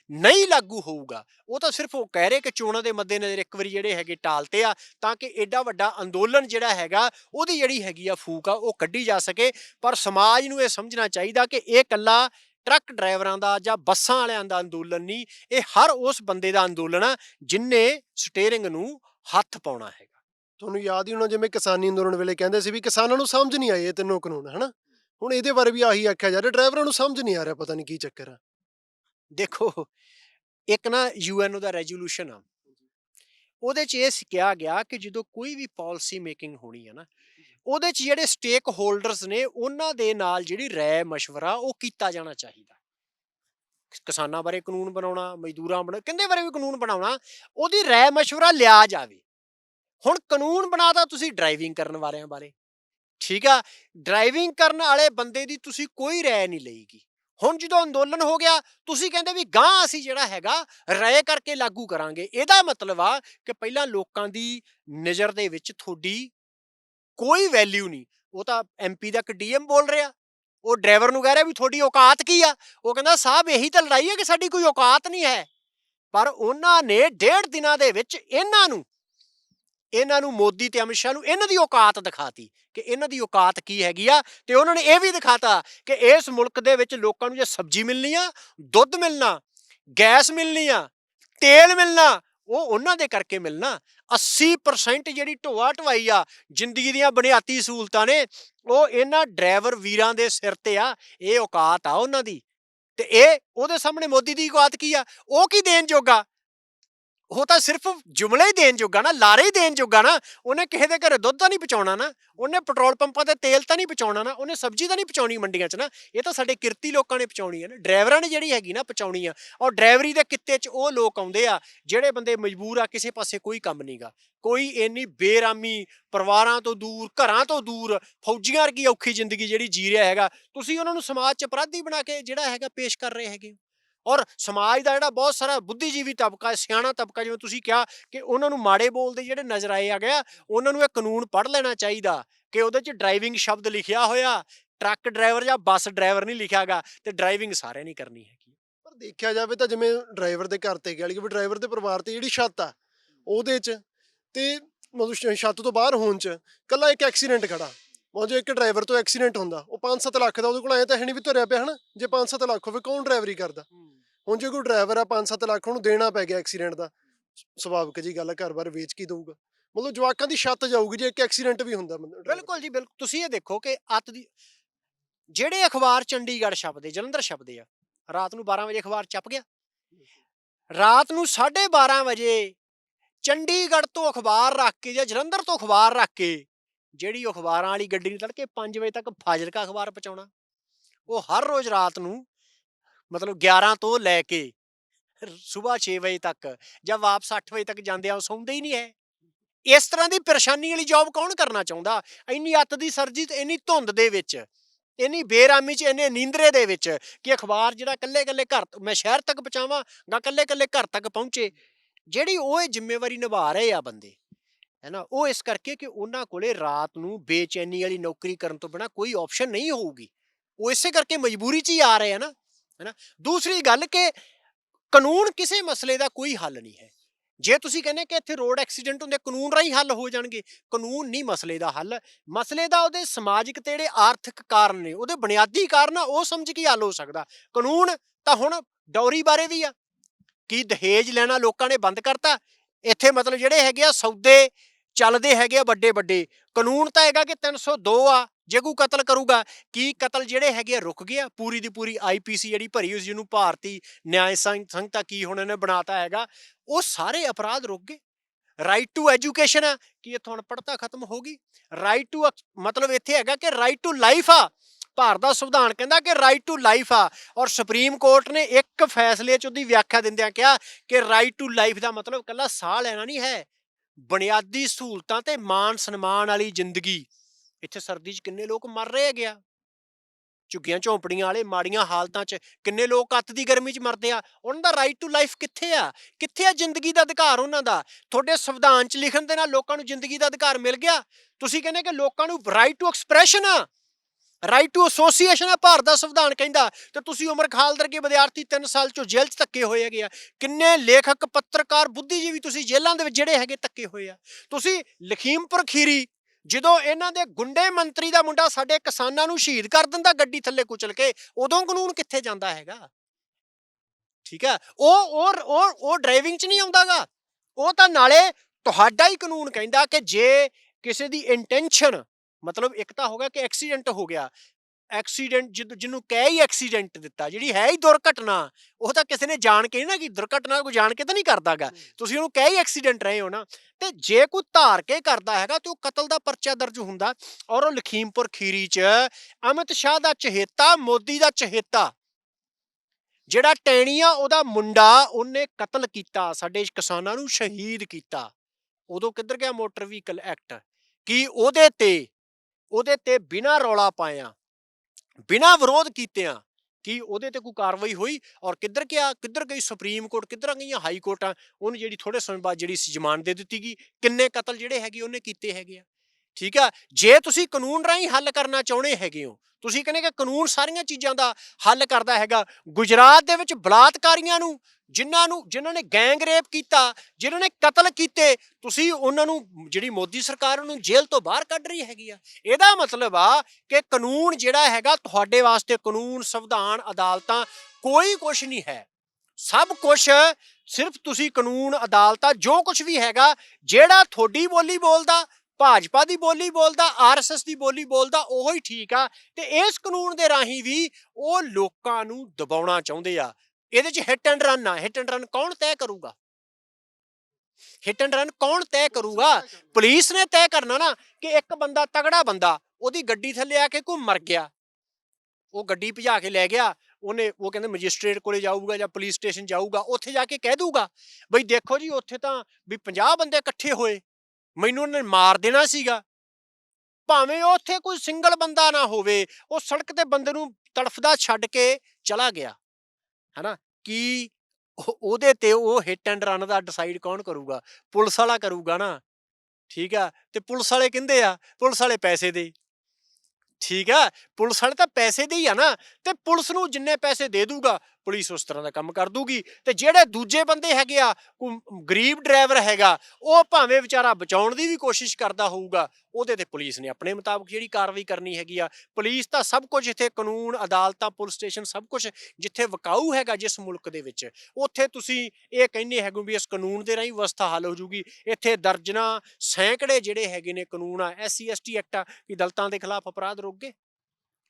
ਨਹੀਂ ਲਾਗੂ ਹੋਊਗਾ। ਉਹ ਤਾਂ ਸਿਰਫ ਉਹ ਕਹਿ ਰਹੇ ਕਿ ਚੋਣਾਂ ਦੇ ਮੱਦੇਨਜ਼ਰ ਇੱਕ ਵਾਰੀ ਜਿਹੜੇ ਹੈਗੇ ਟਾਲਤੇ ਆ ਤਾਂ ਕਿ ਐਡਾ ਵੱਡਾ ਅੰਦੋਲਨ ਜਿਹੜਾ ਹੈਗਾ ਉਹਦੀ ਜਿਹੜੀ ਹੈਗੀ ਆ ਫੂਕ ਆ ਉਹ ਕੱਢੀ ਜਾ ਸਕੇ। ਪਰ ਸਮਾਜ ਨੂੰ ਇਹ ਸਮਝਣਾ ਚਾਹੀਦਾ ਕਿ ਇਹ ਕੱਲਾ ਟਰੱਕ ਡਰਾਈਵਰਾਂ ਦਾ ਜਾਂ ਬੱਸਾਂ ਵਾਲਿਆਂ ਦਾ ਅੰਦੋਲਨ ਨਹੀਂ ਇਹ ਹਰ ਉਸ ਬੰਦੇ ਦਾ ਅੰਦੋਲਨ ਆ ਜਿਨਨੇ ਸਟੀਅਰਿੰਗ ਨੂੰ ਹੱਥ ਪਾਉਣਾ ਹੈਗਾ। ਤੁਹਾਨੂੰ ਯਾਦ ਹੀ ਹੋਣਾ ਜਿਵੇਂ ਕਿਸਾਨੀ ਅੰਦੋਲਨ ਵੇਲੇ ਕਹਿੰਦੇ ਸੀ ਵੀ ਕਿਸਾਨਾਂ ਨੂੰ ਸਮਝ ਨਹੀਂ ਆਏ ਇਹ ਤਿੰਨੋਂ ਕਾਨੂੰਨ ਹਨਾ? ਹੁਣ ਇਹਦੇ ਬਾਰੇ ਵੀ ਆਹੀ ਆਖਿਆ ਜਾ ਰਿਹਾ ਡਰਾਈਵਰਾਂ ਨੂੰ ਸਮਝ ਨਹੀਂ ਆ ਰਿਹਾ ਪਤਾ ਨਹੀਂ ਕੀ ਚੱਕਰ ਆ। ਦੇਖੋ ਇੱਕ ਨਾ ਯੂਐਨਓ ਦਾ ਰੈਜ਼ੋਲੂਸ਼ਨ ਆ। ਉਹਦੇ 'ਚ ਇਹ ਸਿੱਖਿਆ ਗਿਆ ਕਿ ਜਦੋਂ ਕੋਈ ਵੀ ਪਾਲਿਸੀ ਮੇਕਿੰਗ ਹੋਣੀ ਹੈ ਨਾ ਉਹਦੇ 'ਚ ਜਿਹੜੇ ਸਟੇਕ ਹੋਲਡਰਸ ਨੇ ਉਹਨਾਂ ਦੇ ਨਾਲ ਜਿਹੜੀ ਰਾਏ مشਵਰਾ ਉਹ ਕੀਤਾ ਜਾਣਾ ਚਾਹੀਦਾ। ਕਿਸਾਨਾਂ ਬਾਰੇ ਕਾਨੂੰਨ ਬਣਾਉਣਾ ਮਜ਼ਦੂਰਾਂ ਬਾਰੇ ਕਹਿੰਦੇ ਬਾਰੇ ਵੀ ਕਾਨੂੰਨ ਬਣਾਉਣਾ ਉਹਦੀ ਰਾਏ مشਵਰਾ ਲਿਆ ਜਾਵੇ। ਹੁਣ ਕਾਨੂੰਨ ਬਣਾਤਾ ਤੁਸੀਂ ਡਰਾਈਵਿੰਗ ਕਰਨ ਵਾਲਿਆਂ ਬਾਰੇ। ਠੀਕ ਆ ਡਰਾਈਵਿੰਗ ਕਰਨ ਵਾਲੇ ਬੰਦੇ ਦੀ ਤੁਸੀਂ ਕੋਈ ਰਾਏ ਨਹੀਂ ਲਈਗੀ। ਹੁਣ ਜਦੋਂ ਅੰਦੋਲਨ ਹੋ ਗਿਆ, ਤੁਸੀਂ ਕਹਿੰਦੇ ਵੀ ਗਾਂ ਅਸੀਂ ਜਿਹੜਾ ਹੈਗਾ ਰਾਏ ਕਰਕੇ ਲਾਗੂ ਕਰਾਂਗੇ। ਇਹਦਾ ਮਤਲਬ ਆ ਕਿ ਪਹਿਲਾਂ ਲੋਕਾਂ ਦੀ ਨਜ਼ਰ ਦੇ ਵਿੱਚ ਤੁਹਾਡੀ ਕੋਈ ਵੈਲਿਊ ਨਹੀਂ। ਉਹ ਤਾਂ ਐਮਪੀ ਦਾ ਇੱਕ ਡੀਐਮ ਬੋਲ ਰਿਹਾ। ਉਹ ਡਰਾਈਵਰ ਨੂੰ ਕਹਿ ਰਿਹਾ ਵੀ ਤੁਹਾਡੀ ਔਕਾਤ ਕੀ ਆ? ਉਹ ਕਹਿੰਦਾ, ਸਾਹਿਬ, ਇਹੀ ਤਾਂ ਲੜਾਈ ਹੈ ਕਿ ਸਾਡੀ ਕੋਈ ਔਕਾਤ ਨਹੀਂ ਹੈ। ਪਰ ਉਹਨਾਂ ਨੇ ਡੇਢ ਦਿਨਾਂ ਦੇ ਵਿੱਚ ਇਹਨਾਂ ਨੂੰ ਇਹਨਾਂ ਨੂੰ ਮੋਦੀ ਤੇ ਅਮਿਤ ਸ਼ਾਹ ਨੂੰ ਇਹਨਾਂ ਦੀ ਔਕਾਤ ਦਿਖਾਤੀ ਕਿ ਇਹਨਾਂ ਦੀ ਔਕਾਤ ਕੀ ਹੈਗੀ ਆ ਤੇ ਉਹਨਾਂ ਨੇ ਇਹ ਵੀ ਦਿਖਾਤਾ ਕਿ ਇਸ ਮੁਲਕ ਦੇ ਵਿੱਚ ਲੋਕਾਂ ਨੂੰ ਜੇ ਸਬਜ਼ੀ ਮਿਲਣੀ ਆ, ਦੁੱਧ ਮਿਲਣਾ, ਗੈਸ ਮਿਲਣੀ ਆ, ਤੇਲ ਮਿਲਣਾ, ਉਹ ਉਹਨਾਂ ਦੇ ਕਰਕੇ ਮਿਲਣਾ। 80% ਜਿਹੜੀ ਢੋਆ ਢਵਾਈ ਆ, ਜ਼ਿੰਦਗੀ ਦੀਆਂ ਬੁਨਿਆਦੀ ਸਹੂਲਤਾਂ ਨੇ, ਉਹ ਇਹਨਾਂ ਡਰਾਈਵਰ ਵੀਰਾਂ ਦੇ ਸਿਰ ਤੇ ਆ, ਇਹ ਔਕਾਤ ਆ ਉਹਨਾਂ ਦੀ। ਤੇ ਇਹ ਉਹਦੇ ਸਾਹਮਣੇ ਮੋਦੀ ਦੀ ਔਕਾਤ ਕੀ ਆ? ਉਹ ਕੀ ਦੇਣ ਜੋਗਾ? ਉਹ ਤਾਂ ਸਿਰਫ ਜੁਮਲੇ ਹੀ ਦੇਣ ਜੋਗਾ ਨਾ, ਲਾਰੇ ਹੀ ਦੇਣ ਜੋਗਾ ਨਾ, ਉਹਨੇ ਕਿਸੇ ਦੇ ਘਰੇ ਦੁੱਧ ਤਾਂ ਨਹੀਂ ਪਹੁੰਚਾਉਣਾ ਨਾ, ਉਹਨੇ ਪੈਟਰੋਲ ਪੰਪਾਂ ਤੇ ਤੇਲ ਤਾਂ ਨਹੀਂ ਪਹੁੰਚਾਉਣਾ ਨਾ, ਉਹਨੇ ਸਬਜ਼ੀ ਤਾਂ ਨਹੀਂ ਪਹੁੰਚਾਉਣੀ ਮੰਡੀਆਂ 'ਚ ਨਾ, ਇਹ ਤਾਂ ਸਾਡੇ ਕਿਰਤੀ ਲੋਕਾਂ ਨੇ ਪਹੁੰਚਾਉਣੀ ਹੈ ਨਾ, ਡਰਾਈਵਰਾਂ ਨੇ ਜਿਹੜੀ ਹੈਗੀ ਨਾ ਪਹੁੰਚਾਉਣੀ ਆ, ਔਰ ਡਰਾਈਵਰੀ ਦੇ ਕਿੱਤੇ 'ਚ ਉਹ ਲੋਕ ਆਉਂਦੇ ਆ, ਜਿਹੜੇ ਬੰਦੇ ਮਜਬੂਰ ਆ, ਕਿਸੇ ਪਾਸੇ ਕੋਈ ਕੰਮ ਨਹੀਂਗਾ ਕੋਈ ਇੰਨੀ ਬੇਰਾਮੀ ਪਰਿਵਾਰਾਂ ਤੋਂ ਦੂਰ, ਘਰਾਂ ਤੋਂ ਦੂਰ, ਫੌਜੀਆਂ ਵਰਗੀ ਔਖੀ ਜ਼ਿੰਦਗੀ ਜਿਹੜੀ ਜੀ ਰਿਹਾ ਹੈਗਾ, ਤੁਸੀਂ ਉਹਨਾਂ ਨੂੰ ਸਮਾਜ 'ਚ ਅਪਰਾਧੀ ਬਣਾ ਕੇ ਜਿਹੜਾ ਹੈਗਾ ਪੇਸ਼ ਕਰ ਰਹੇ ਹੈਗੇ ਹੋ। ਔਰ ਸਮਾਜ ਦਾ ਜਿਹੜਾ ਬਹੁਤ ਸਾਰਾ ਬੁੱਧੀਜੀਵੀ ਤਬਕਾ ਸਿਆਣਾ ਤਬਕਾ ਜਿਵੇਂ ਤੁਸੀਂ ਕਿਹਾ ਕਿ ਉਹਨਾਂ ਨੂੰ ਮਾੜੇ ਬੋਲਦੇ ਜਿਹੜੇ ਨਜ਼ਰ ਆਏ ਆ ਗਿਆ ਉਹਨਾਂ ਨੂੰ ਇਹ ਕਾਨੂੰਨ ਪੜ੍ਹ ਲੈਣਾ ਚਾਹੀਦਾ ਕਿ ਉਹਦੇ 'ਚ ਡਰਾਈਵਿੰਗ ਸ਼ਬਦ ਲਿਖਿਆ ਹੋਇਆ ਟਰੱਕ ਡਰਾਈਵਰ ਜਾਂ ਬੱਸ ਡਰਾਈਵਰ ਨਹੀਂ ਲਿਖਿਆਗਾ ਤੇ ਡਰਾਈਵਿੰਗ ਸਾਰਿਆਂ ਨੇ ਕਰਨੀ ਹੈਗੀ ਪਰ ਦੇਖਿਆ ਜਾਵੇ ਤਾਂ ਜਿਵੇਂ ਡਰਾਈਵਰ ਦੇ ਘਰ ਤੇ ਲਈਏ ਵੀ ਡਰਾਈਵਰ ਦੇ ਪਰਿਵਾਰ ਤੇ ਜਿਹੜੀ ਛੱਤ ਆ ਉਹਦੇ 'ਚ ਤੇ ਮਤਲਬ ਛੱਤ ਤੋਂ ਬਾਹਰ ਹੋਣ 'ਚ ਕੱਲਾ ਇੱਕ ਐਕਸੀਡੈਂਟ ਖੜਾ ਮਤਲਬ ਜੇ ਇੱਕ ਡਰਾਈਵਰ ਤੋਂ ਐਕਸੀਡੈਂਟ ਹੁੰਦਾ ਉਹ 5-7 ਲੱਖ ਦਾ ਉਹਦੇ ਕੋਲ ਐ ਤਾਂ ਹੈ ਨਹੀਂ ਵੀ ਤੁਰਿਆ ਪਿਆ ਹਨਾ ਜੇ 5-7 ਲੱਖ ਹੋਵੇ ਕੌਣ ਡਰਾਈਵਰੀ ਕਰਦਾ? ਹੁਣ ਜੇ ਕੋਈ ਡਰਾਈਵਰ ਆ 5-7 ਲੱਖ ਉਹਨੂੰ ਦੇਣਾ ਪੈ ਗਿਆ ਐਕਸੀਡੈਂਟ ਦਾ ਸੁਭਾਵਿਕ ਜੀ ਗੱਲ ਘਰ-ਬਾਰ ਵੇਚ ਕੇ ਦਊਗਾ? ਮਤਲਬ ਜਵਾਕਾਂ ਦੀ ਛੱਤ ਜਾਊਗੀ ਜੇ ਇੱਕ ਐਕਸੀਡੈਂਟ ਵੀ ਹੁੰਦਾ ਬਿਲਕੁਲ ਜੀ, ਬਿਲਕੁਲ। ਤੁਸੀਂ ਇਹ ਦੇਖੋ ਕਿ ਅੱਤ ਦੀ, ਜਿਹੜੇ ਅਖਬਾਰ ਚੰਡੀਗੜ੍ਹ ਛਪਦੇ, ਜਲੰਧਰ ਛਪਦੇ ਆ, ਰਾਤ ਨੂੰ 12 ਵਜੇ ਅਖਬਾਰ ਛਪ ਗਿਆ। ਰਾਤ ਨੂੰ 12:30 ਵਜੇ ਚੰਡੀਗੜ੍ਹ ਤੋਂ ਅਖਬਾਰ ਰੱਖ ਕੇ ਜਾਂ ਜਲੰਧਰ ਤੋਂ ਅਖਬਾਰ ਰੱਖ ਕੇ, ਜਿਹੜੀ ਅਖਬਾਰਾਂ ਵਾਲੀ ਗੱਡੀ ਨੂੰ ਤੜਕੇ 5 ਵਜੇ ਤੱਕ ਫਾਜ਼ਿਲਕਾ ਅਖਬਾਰ ਪਹੁੰਚਾਉਣਾ। ਉਹ ਹਰ ਰੋਜ਼ ਰਾਤ ਨੂੰ ਮਤਲਬ 11 ਤੋਂ ਲੈ ਕੇ ਸਵੇਰ 6 ਵਜੇ ਤੱਕ ਜਾਂ ਵਾਪਸ 8 ਵਜੇ ਤੱਕ ਜਾਂਦੇ ਆ ਉਹ ਸੌਂਦੇ ਹੀ ਨਹੀਂ ਹੈ ਇਸ ਤਰ੍ਹਾਂ ਦੀ ਪਰੇਸ਼ਾਨੀ ਵਾਲੀ ਜੌਬ ਕੌਣ ਕਰਨਾ ਚਾਹੁੰਦਾ? ਇੰਨੀ ਅੱਤ ਦੀ ਸਰਜੀ ਤੇ ਇੰਨੀ ਧੁੰਦ ਦੇ ਵਿੱਚ, ਇੰਨੀ ਬੇਰਾਮੀ ਚ, ਇੰਨੇ ਨੀਂਦਰੇ ਦੇ ਵਿੱਚ ਕਿ ਅਖਬਾਰ ਜਿਹੜਾ ਕੱਲੇ ਕੱਲੇ ਘਰ ਤ- ਮੈਂ ਸ਼ਹਿਰ ਤੱਕ ਪਹੁੰਚਾਵਾਂ ਜਾਂ ਕੱਲੇ ਕੱਲੇ ਘਰ ਤੱਕ ਪਹੁੰਚੇ, ਜਿਹੜੀ ਉਹ ਇਹ ਜ਼ਿੰਮੇਵਾਰੀ ਨਿਭਾ ਰਹੇ ਆ ਬੰਦੇ, ਹੈਨਾ? ਉਹ ਇਸ ਕਰਕੇ ਕਿ ਉਹਨਾਂ ਕੋਲੇ ਰਾਤ ਨੂੰ ਬੇਚੈਨੀ ਵਾਲੀ ਨੌਕਰੀ ਕਰਨ ਤੋਂ ਬਿਨਾ ਕੋਈ ਆਪਸ਼ਨ ਨਹੀਂ ਹੋਊਗੀ। ਉਹ ਇਸੇ ਕਰਕੇ ਮਜਬੂਰੀ 'ਚ ਹੀ ਆ ਰਹੇ ਆ ਨਾ। ਹੈਨਾ? ਦੂਸਰੀ ਗੱਲ ਕਿ ਕਾਨੂੰਨ ਕਿਸੇ ਮਸਲੇ ਦਾ ਕੋਈ ਹੱਲ ਨਹੀਂ ਹੈ। ਜੇ ਤੁਸੀਂ ਕਹਿੰਦੇ ਕਿ ਇੱਥੇ ਰੋਡ ਐਕਸੀਡੈਂਟ ਹੁੰਦੇ, ਕਾਨੂੰਨ ਰਾਹੀਂ ਹੱਲ ਹੋ ਜਾਣਗੇ। ਕਾਨੂੰਨ ਨਹੀਂ ਮਸਲੇ ਦਾ ਹੱਲ। ਮਸਲੇ ਦਾ ਉਹਦੇ ਸਮਾਜਿਕ ਤੇ ਜਿਹੜੇ ਆਰਥਿਕ ਕਾਰਨ ਨੇ, ਉਹਦੇ ਬੁਨਿਆਦੀ ਕਾਰਨ ਆ, ਉਹ ਸਮਝ ਕੇ ਹੱਲ ਹੋ ਸਕਦਾ। ਕਾਨੂੰਨ ਤਾਂ ਹੁਣ ਡੌਰੀ ਬਾਰੇ ਵੀ ਆ। ਕੀ ਦਹੇਜ ਲੈਣਾ ਲੋਕਾਂ ਨੇ ਬੰਦ ਕਰਤਾ? ਇੱਥੇ ਮਤਲਬ ਜਿਹੜੇ ਹੈਗੇ ਆ ਸੌਦੇ ਚੱਲਦੇ ਹੈਗੇ ਆ ਵੱਡੇ ਵੱਡੇ। ਕਾਨੂੰਨ ਤਾਂ ਹੈਗਾ ਕਿ 302 ਆ, ਜੇ ਕਤਲ ਕਰੂਗਾ, ਕੀ ਕਤਲ ਜਿਹੜੇ ਹੈਗੇ ਆ ਰੁਕ ਗਿਆ ਪੂਰੀ ਦੀ ਪੂਰੀ ਆਈਪੀਸੀ ਜਿਹੜੀ ਭਰੀ ਹੋਈ ਸੀ, ਜਿਹਨੂੰ ਭਾਰਤੀ ਨਿਆਂ ਸੰਘ ਸੰਹਿਤਾ ਕੀ ਹੁਣ ਇਹਨੇ ਬਣਾਤਾ ਹੈਗਾ, ਉਹ ਸਾਰੇ ਅਪਰਾਧ ਰੁਕ ਗਏ। ਰਾਈਟ ਟੂ ਐਜੂਕੇਸ਼ਨ ਆ, ਕਿ ਇੱਥੋਂ ਅਨਪੜ੍ਹਤਾ ਖਤਮ ਹੋ ਗਈ? ਰਾਈਟ ਟੂ ਮਤਲਬ ਇੱਥੇ ਹੈਗਾ ਕਿ ਰਾਈਟ ਟੂ ਲਾਈਫ ਆ। ਭਾਰਤ ਦਾ ਸੰਵਿਧਾਨ ਕਹਿੰਦਾ ਕਿ ਰਾਈਟ ਟੂ ਲਾਈਫ ਆ, ਔਰ ਸੁਪਰੀਮ ਕੋਰਟ ਨੇ ਇੱਕ ਫੈਸਲੇ 'ਚ ਉਹਦੀ ਵਿਆਖਿਆ ਦਿੰਦਿਆਂ ਕਿਹਾ ਕਿ ਰਾਈਟ ਟੂ ਲਾਈਫ ਦਾ ਮਤਲਬ ਕੱਲਾ ਸਾਹ ਲੈਣਾ ਨਹੀਂ ਹੈ। ਬੁਨਿਆਦੀ ਸਹੂਲਤਾਂ ਤੇ ਮਾਨ ਸਨਮਾਨ ਵਾਲੀ ਜ਼ਿੰਦਗੀ। ਇੱਥੇ ਸਰਦੀ 'ਚ ਕਿੰਨੇ ਲੋਕ ਮਰ ਰਹੇ ਹੈਗੇ ਆ? ਝੁੱਗੀਆਂ ਝੌਂਪੜੀਆਂ ਵਾਲੇ ਮਾੜੀਆਂ ਹਾਲਤਾਂ 'ਚ ਕਿੰਨੇ ਲੋਕ ਅੱਤ ਦੀ ਗਰਮੀ 'ਚ ਮਰਦੇ ਆ? ਉਹਨਾਂ ਦਾ ਰਾਈਟ ਟੂ ਲਾਈਫ ਕਿੱਥੇ ਆ? ਕਿੱਥੇ ਆ ਜ਼ਿੰਦਗੀ ਦਾ ਅਧਿਕਾਰ ਉਹਨਾਂ ਦਾ? ਤੁਹਾਡੇ ਸੰਵਿਧਾਨ 'ਚ ਲਿਖਣ ਦੇ ਨਾਲ ਲੋਕਾਂ ਨੂੰ ਜ਼ਿੰਦਗੀ ਦਾ ਅਧਿਕਾਰ ਮਿਲ ਗਿਆ? ਤੁਸੀਂ ਕਹਿੰਦੇ ਕਿ ਲੋਕਾਂ ਨੂੰ ਰਾਈਟ ਟੂ ਐਕਸਪ੍ਰੈਸ਼ਨ ਆ? ਰਾਈਟ ਟੂ ਐਸੋਸੀਏਸ਼ਨ ਆ, ਭਾਰਤ ਦਾ ਸੰਵਿਧਾਨ ਕਹਿੰਦਾ, ਤੇ ਤੁਸੀਂ ਉਮਰ ਖਾਲ ਕੇ ਵਿਦਿਆਰਥੀ 3 ਸਾਲ ਚੋਂ ਜੇਲ੍ਹ 'ਚ ਧੱਕੇ ਹੋਏ ਹੈਗੇ ਆ। ਕਿੰਨੇ ਲੇਖਕ, ਪੱਤਰਕਾਰ, ਬੁੱਧੀਜੀਵੀ ਤੁਸੀਂ ਜੇਲ੍ਹਾਂ ਦੇ ਵਿੱਚ ਜਿਹੜੇ ਹੈਗੇ ਧੱਕੇ ਹੋਏ ਆ। ਤੁਸੀਂ ਲਖੀਮਪੁਰ ਖੀਰੀ, ਜਦੋਂ ਇਹਨਾਂ ਦੇ ਗੁੰਡੇ ਮੰਤਰੀ ਦਾ ਮੁੰਡਾ ਸਾਡੇ ਕਿਸਾਨਾਂ ਨੂੰ ਸ਼ਹੀਦ ਕਰ ਦਿੰਦਾ ਗੱਡੀ ਥੱਲੇ ਕੁਚਲ ਕੇ, ਉਦੋਂ ਕਾਨੂੰਨ ਕਿੱਥੇ ਜਾਂਦਾ ਹੈਗਾ? ਠੀਕ ਹੈ ਉਹ ਉਹ ਉਹ ਉਹ ਡਰਾਈਵਿੰਗ 'ਚ ਨਹੀਂ ਆਉਂਦਾਗਾ। ਉਹ ਤਾਂ ਨਾਲੇ ਤੁਹਾਡਾ ਹੀ ਕਾਨੂੰਨ ਕਹਿੰਦਾ ਕਿ ਜੇ ਕਿਸੇ ਦੀ ਇੰਟੈਂਸ਼ਨ ਮਤਲਬ ਇੱਕ ਤਾਂ ਹੋਗਾ ਕਿ ਐਕਸੀਡੈਂਟ ਹੋ ਗਿਆ। ਐਕਸੀਡੈਂਟ ਜਿਹਨੂੰ ਕਹਿ ਹੀ ਐਕਸੀਡੈਂਟ ਦਿੱਤਾ ਜਿਹੜੀ ਹੈ ਹੀ ਦੁਰਘਟਨਾ ਉਹ ਤਾਂ ਕਿਸੇ ਨੇ ਜਾਣ ਕੇ ਨਾ ਕਿ ਦੁਰਘਟਨਾ ਕੋਈ ਜਾਣ ਕੇ ਤਾਂ ਨਹੀਂ ਕਰਦਾਗਾ ਤੁਸੀਂ ਉਹਨੂੰ ਕਹਿ ਹੀ ਐਕਸੀਡੈਂਟ ਰਹੇ ਹੋ ਨਾ ਤੇ ਜੇ ਕੋਈ ਧਾਰ ਕੇ ਕਰਦਾ ਹੈਗਾ ਤੇ ਉਹ ਕਤਲ ਦਾ ਪਰਚਾ ਦਰਜ ਹੁੰਦਾ ਔਰ ਉਹ ਲਖੀਮਪੁਰ ਖੀਰੀ 'ਚ ਅਮਿਤ ਸ਼ਾਹ ਦਾ ਚਹੇਤਾ ਮੋਦੀ ਦਾ ਚਹੇਤਾ ਜਿਹੜਾ ਟੈਣੀਆ ਉਹਦਾ ਮੁੰਡਾ ਉਹਨੇ ਕਤਲ ਕੀਤਾ ਸਾਡੇ ਕਿਸਾਨਾਂ ਨੂੰ ਸ਼ਹੀਦ ਕੀਤਾ। ਉਦੋਂ ਕਿੱਧਰ ਗਿਆ ਮੋਟਰ ਵਹੀਕਲ ਐਕਟ? ਕੀ ਉਹਦੇ ਤੇ ਉਹਦੇ ਤੇ ਬਿਨਾਂ ਰੌਲਾ ਪਾਇਆ, ਬਿਨਾਂ ਵਿਰੋਧ ਕੀਤਿਆਂ ਕਿ ਉਹਦੇ ਤੇ ਕੋਈ ਕਾਰਵਾਈ ਹੋਈ ਔਰ ਕਿੱਧਰ ਗਿਆ, ਕਿੱਧਰ ਗਈ ਸੁਪਰੀਮ ਕੋਰਟ ਕਿੱਧਰ ਗਈਆਂ ਹਾਈ ਕੋਰਟਾਂ ਉਹਨੂੰ ਜਿਹੜੀ ਥੋੜੇ ਸਮੇਂ ਬਾਅਦ ਜਿਹੜੀ ਸੀ ਜ਼ਮਾਨਤ ਦੇ ਦਿੱਤੀ ਗਈ ਕਿੰਨੇ ਕਤਲ ਜਿਹੜੇ ਹੈਗੇ ਉਹਨੇ ਕੀਤੇ ਹੈਗੇ ਆ, ਠੀਕ ਆ? ਜੇ ਤੁਸੀਂ ਕਾਨੂੰਨ ਰਾਹੀਂ ਹੱਲ ਕਰਨਾ ਚਾਹੁੰਦੇ ਹੈਗੇ ਹੋ, ਤੁਸੀਂ ਕਹਿੰਦੇ ਕਿ ਕਾਨੂੰਨ ਸਾਰੀਆਂ ਚੀਜ਼ਾਂ ਦਾ ਹੱਲ ਕਰਦਾ ਹੈਗਾ, ਗੁਜਰਾਤ ਦੇ ਵਿੱਚ ਬਲਾਤਕਾਰੀਆਂ ਨੂੰ ਜਿਨ੍ਹਾਂ ਨੂੰ, ਜਿਨ੍ਹਾਂ ਨੇ ਗੈਂਗ ਰੇਪ ਕੀਤਾ, ਜਿਨ੍ਹਾਂ ਨੇ ਕਤਲ ਕੀਤੇ, ਤੁਸੀਂ ਉਹਨਾਂ ਨੂੰ, ਜਿਹੜੀ ਮੋਦੀ ਸਰਕਾਰ ਉਹਨੂੰ ਜੇਲ੍ਹ ਤੋਂ ਬਾਹਰ ਕੱਢ ਰਹੀ ਹੈਗੀ ਆ। ਇਹਦਾ ਮਤਲਬ ਆ ਕਿ ਕਾਨੂੰਨ ਜਿਹੜਾ ਹੈਗਾ, ਤੁਹਾਡੇ ਵਾਸਤੇ ਕਾਨੂੰਨ, ਸੰਵਿਧਾਨ, ਅਦਾਲਤਾਂ, ਕੋਈ ਕੁਝ ਨਹੀਂ ਹੈ। ਸਭ ਕੁਝ ਸਿਰਫ ਤੁਸੀਂ ਕਾਨੂੰਨ, ਅਦਾਲਤਾਂ, ਜੋ ਕੁਝ ਵੀ ਹੈਗਾ, ਜਿਹੜਾ ਤੁਹਾਡੀ ਬੋਲੀ ਬੋਲਦਾ, ਭਾਜਪਾ ਦੀ ਬੋਲੀ ਬੋਲਦਾ ਆਰਐਸਐਸ ਦੀ ਬੋਲੀ ਬੋਲਦਾ, ਉਹੋ ਹੀ ਠੀਕ ਆ। ਤੇ ਇਸ ਕਾਨੂੰਨ ਦੇ ਰਾਹੀਂ ਵੀ ਉਹ ਲੋਕਾਂ ਨੂੰ ਦਬਾਉਣਾ ਚਾਹੁੰਦੇ ਆ। ਇਹਦੇ ਚ ਹਿੱਟ ਐਂਡ ਰਨ ਆ। ਹਿੱਟ ਐਂਡ ਰਨ ਕੌਣ ਤੈਅ ਕਰੂਗਾ? ਹਿੱਟ ਐਂਡ ਰਨ ਕੌਣ ਤੈਅ ਕਰੂਗਾ? ਪੁਲਿਸ ਨੇ ਤੈਅ ਕਰਨਾ ਨਾ ਕਿ ਇੱਕ ਬੰਦਾ ਤਗੜਾ ਬੰਦਾ, ਉਹਦੀ ਗੱਡੀ ਥੱਲੇ ਆ ਕੇ ਕੋਈ ਮਰ ਗਿਆ। ਉਹ ਗੱਡੀ ਭਜਾ ਕੇ ਲੈ ਗਿਆ, ਉਹਨੇ, ਉਹ ਕਹਿੰਦੇ ਮੈਜਿਸਟ੍ਰੇਟ ਕੋਲੇ ਜਾਊਗਾ ਜਾਂ ਪੁਲਿਸ ਸਟੇਸ਼ਨ ਜਾਊਗਾ, ਉੱਥੇ ਜਾ ਕੇ ਕਹਿ ਦੂਗਾ ਬਈ ਦੇਖੋ ਜੀ, ਉੱਥੇ ਤਾਂ ਵੀ 50 ਬੰਦੇ ਇਕੱਠੇ ਹੋਏ, ਮੈਨੂੰ ਉਹਨੇ ਮਾਰ ਦੇਣਾ ਸੀਗਾ। ਭਾਵੇਂ ਉੱਥੇ ਕੋਈ ਸਿੰਗਲ ਬੰਦਾ ਨਾ ਹੋਵੇ, ਉਹ ਸੜਕ ਤੇ ਬੰਦੇ ਨੂੰ ਤੜਫਦਾ ਛੱਡ ਕੇ ਚਲਾ ਗਿਆ। ਹੈਨਾ, ਕੀ ਉਹਦੇ ਤੇ ਉਹ ਹਿੱਟ ਐਂਡ ਰਨ ਦਾ ਡਿਸਾਈਡ ਕੌਣ ਕਰੂਗਾ? ਪੁਲਿਸ ਵਾਲਾ ਕਰੂਗਾ ਨਾ। ਠੀਕ ਆ? ਤੇ ਪੁਲਿਸ ਵਾਲੇ ਕਹਿੰਦੇ ਆ? ਪੁਲਿਸ ਵਾਲੇ ਪੈਸੇ ਦੇ। ਠੀਕ ਆ? ਪੁਲਿਸ ਵਾਲੇ ਤਾਂ ਪੈਸੇ ਦੇ ਹੀ ਆ ਨਾ। ਤੇ ਪੁਲਿਸ ਨੂੰ ਜਿੰਨੇ ਪੈਸੇ ਦੇ ਦੂਗਾ ਪੁਲਿਸ ਉਸ ਤਰ੍ਹਾਂ ਦਾ ਕੰਮ ਕਰ ਦੂਗੀ। ਤੇ ਜਿਹੜੇ ਦੂਜੇ ਬੰਦੇ ਹੈਗੇ ਆ ਗਰੀਬ ਡਰਾਈਵਰ ਹੈਗਾ, ਉਹ ਭਾਵੇਂ ਵਿਚਾਰਾ ਬਚਾਉਣ ਦੀ ਵੀ ਕੋਸ਼ਿਸ਼ ਕਰਦਾ ਹੋਊਗਾ, ਉਹਦੇ ਤੇ ਪੁਲਿਸ ਨੇ ਆਪਣੇ ਮੁਤਾਬਕ ਜਿਹੜੀ ਕਾਰਵਾਈ ਕਰਨੀ ਹੈਗੀ ਆ। ਪੁਲਿਸ ਤਾਂ ਸਭ ਕੁਝ ਇੱਥੇ ਕਾਨੂੰਨ, ਅਦਾਲਤਾਂ, ਪੁਲਿਸ ਸਟੇਸ਼ਨ ਸਭ ਕੁਝ ਜਿੱਥੇ ਵਕਾਊ ਹੈਗਾ ਜਿਸ ਮੁਲਕ ਦੇ ਵਿੱਚ, ਉੱਥੇ ਤੁਸੀਂ ਇਹ ਕਹਿੰਦੇ ਹੈਗੇ ਵੀ ਇਸ ਕਾਨੂੰਨ ਦੇ ਰਾਹੀਂ ਵਿਵਸਥਾ ਹੱਲ ਹੋ ਜੂਗੀ। ਇੱਥੇ ਦਰਜਨਾ ਸੈਂਕੜੇ ਜਿਹੜੇ ਹੈਗੇ ਨੇ ਕਾਨੂੰਨ ਆ ਐਸਸੀ ਐਸਟੀ ਐਕਟ ਆ ਕਿ ਦਲਤਾਂ ਦੇ ਖਿਲਾਫ ਅਪਰਾਧ ਰੋਕਗੇ ਕਿ-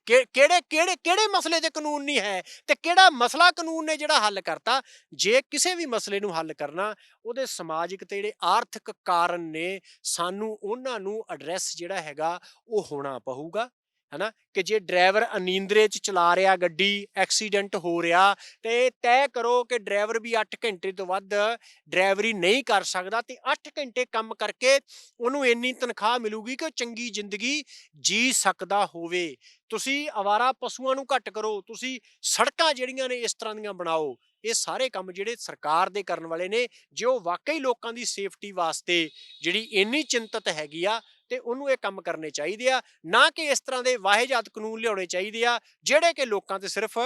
ਕਿਹੜੇ ਕਿਹੜੇ ਕਿਹੜੇ ਮਸਲੇ ਤੇ ਕਾਨੂੰਨ ਨਹੀਂ ਹੈ ਤੇ ਕਿਹੜਾ ਮਸਲਾ ਕਾਨੂੰਨ ਨੇ ਜਿਹੜਾ ਹੱਲ ਕਰਤਾ, ਜੇ ਕਿਸੇ ਵੀ ਮਸਲੇ ਨੂੰ ਹੱਲ ਕਰਨਾ, ਉਹਦੇ ਸਮਾਜਿਕ ਤੇ ਜਿਹੜੇ ਆਰਥਿਕ ਕਾਰਨ ਨੇ, ਸਾਨੂੰ ਉਹਨਾਂ ਨੂੰ ਐਡਰੈਸ ਜਿਹੜਾ ਹੈਗਾ, ਉਹ ਹੋਣਾ ਪਊਗਾ। ਹਨਾ, ਕਿ ਜੇ ਡਰਾਈਵਰ ਅਨੀਂਦਰੇ ਚ ਚਲਾ ਰਿਹਾ, ਗੱਡੀ ਐਕਸੀਡੈਂਟ ਹੋ ਰਿਹਾ, ਤੇ ਇਹ ਤੈਅ ਕਰੋ ਕਿ ਡਰਾਈਵਰ ਵੀ 8 ਘੰਟੇ ਤੋਂ ਵੱਧ ਡਰਾਈਵਰੀ ਨਹੀਂ ਕਰ ਸਕਦਾ ਤੇ 8 ਘੰਟੇ ਕੰਮ ਕਰਕੇ ਉਹਨੂੰ ਇੰਨੀ ਤਨਖਾਹ ਮਿਲੂਗੀ ਕਿ ਉਹ ਚੰਗੀ ਜ਼ਿੰਦਗੀ ਜੀ ਸਕਦਾ ਹੋਵੇ। ਤੁਸੀਂ ਅਵਾਰਾ ਪਸ਼ੂਆਂ ਨੂੰ ਘੱਟ ਕਰੋ, ਤੁਸੀਂ ਸੜਕਾਂ ਜਿਹੜੀਆਂ ਨੇ ਇਸ ਤਰ੍ਹਾਂ ਦੀਆਂ ਬਣਾਓ, ਇਹ ਸਾਰੇ ਕੰਮ ਜਿਹੜੇ ਸਰਕਾਰ ਦੇ ਕਰਨ ਵਾਲੇ ਨੇ, ਜੇ ਉਹ ਵਾਕਈ ਲੋਕਾਂ ਦੀ ਸੇਫਟੀ ਵਾਸਤੇ ਜਿਹੜੀ ਇੰਨੀ ਚਿੰਤਤ ਹੈਗੀ ਆ ਤੇ ਉਹਨੂੰ ਇਹ ਕੰਮ ਕਰਨੇ ਚਾਹੀਦੇ ਆ ਨਾ ਕਿ ਇਸ ਤਰ੍ਹਾਂ ਦੇ ਵਾਹਿਜਾਤ ਕਾਨੂੰਨ ਲਿਆਉਣੇ ਚਾਹੀਦੇ ਆ ਜਿਹੜੇ ਕਿ ਲੋਕਾਂ ਤੇ ਸਿਰਫ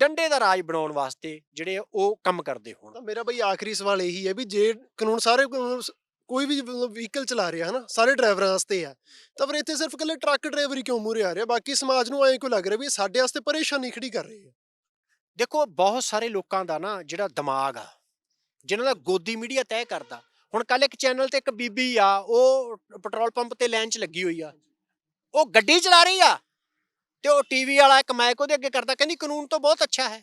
ਡੰਡੇ ਦਾ ਰਾਜ ਬਣਾਉਣ ਵਾਸਤੇ ਜਿਹੜੇ ਉਹ ਕੰਮ ਕਰਦੇ ਹੋਣ। ਤਾਂ ਮੇਰਾ ਬਈ ਆਖਰੀ ਸਵਾਲ ਇਹੀ ਹੈ ਵੀ ਜੇ ਕਾਨੂੰਨ ਸਾਰੇ ਕਾਨੂੰਨ ਕੋਈ ਵੀ ਵਹੀਕਲ ਚਲਾ ਰਿਹਾ ਹੈ ਨਾ ਸਾਰੇ ਡਰਾਈਵਰਾਂ ਵਾਸਤੇ ਆ ਤਾਂ ਫਿਰ ਇੱਥੇ ਸਿਰਫ ਇਕੱਲੇ ਟਰੱਕ ਡਰਾਈਵਰ ਹੀ ਕਿਉਂ ਮੂਰੇ ਆ ਰਿਹਾ? ਬਾਕੀ ਸਮਾਜ ਨੂੰ ਐਂ ਕਿਉਂ ਲੱਗ ਰਿਹਾ ਵੀ ਸਾਡੇ ਵਾਸਤੇ ਪਰੇਸ਼ਾਨੀ ਖੜੀ ਕਰ ਰਹੇ ਆ? ਦੇਖੋ ਬਹੁਤ ਸਾਰੇ ਲੋਕਾਂ ਦਾ ਨਾ ਜਿਹੜਾ ਦਿਮਾਗ ਆ ਜਿਨ੍ਹਾਂ ਦਾ ਗੋਦੀ ਮੀਡੀਆ ਤੈਅ ਕਰਦਾ ਹੁਣ ਕੱਲ ਇੱਕ ਚੈਨਲ ਤੇ ਇੱਕ ਬੀਬੀ ਆ ਉਹ ਪੈਟਰੋਲ ਪੰਪ ਤੇ ਲਾਈਨ 'ਚ ਲੱਗੀ ਹੋਈ ਆ। ਉਹ ਗੱਡੀ ਚਲਾ ਰਹੀ ਆ ਤੇ ਉਹ ਟੀਵੀ ਵਾਲਾ ਇੱਕ ਮਾਈਕ ਉਹਦੇ ਅੱਗੇ ਕਰਦਾ ਕਹਿੰਦੀ ਕਾਨੂੰਨ ਤਾਂ ਬਹੁਤ ਅੱਛਾ ਹੈ।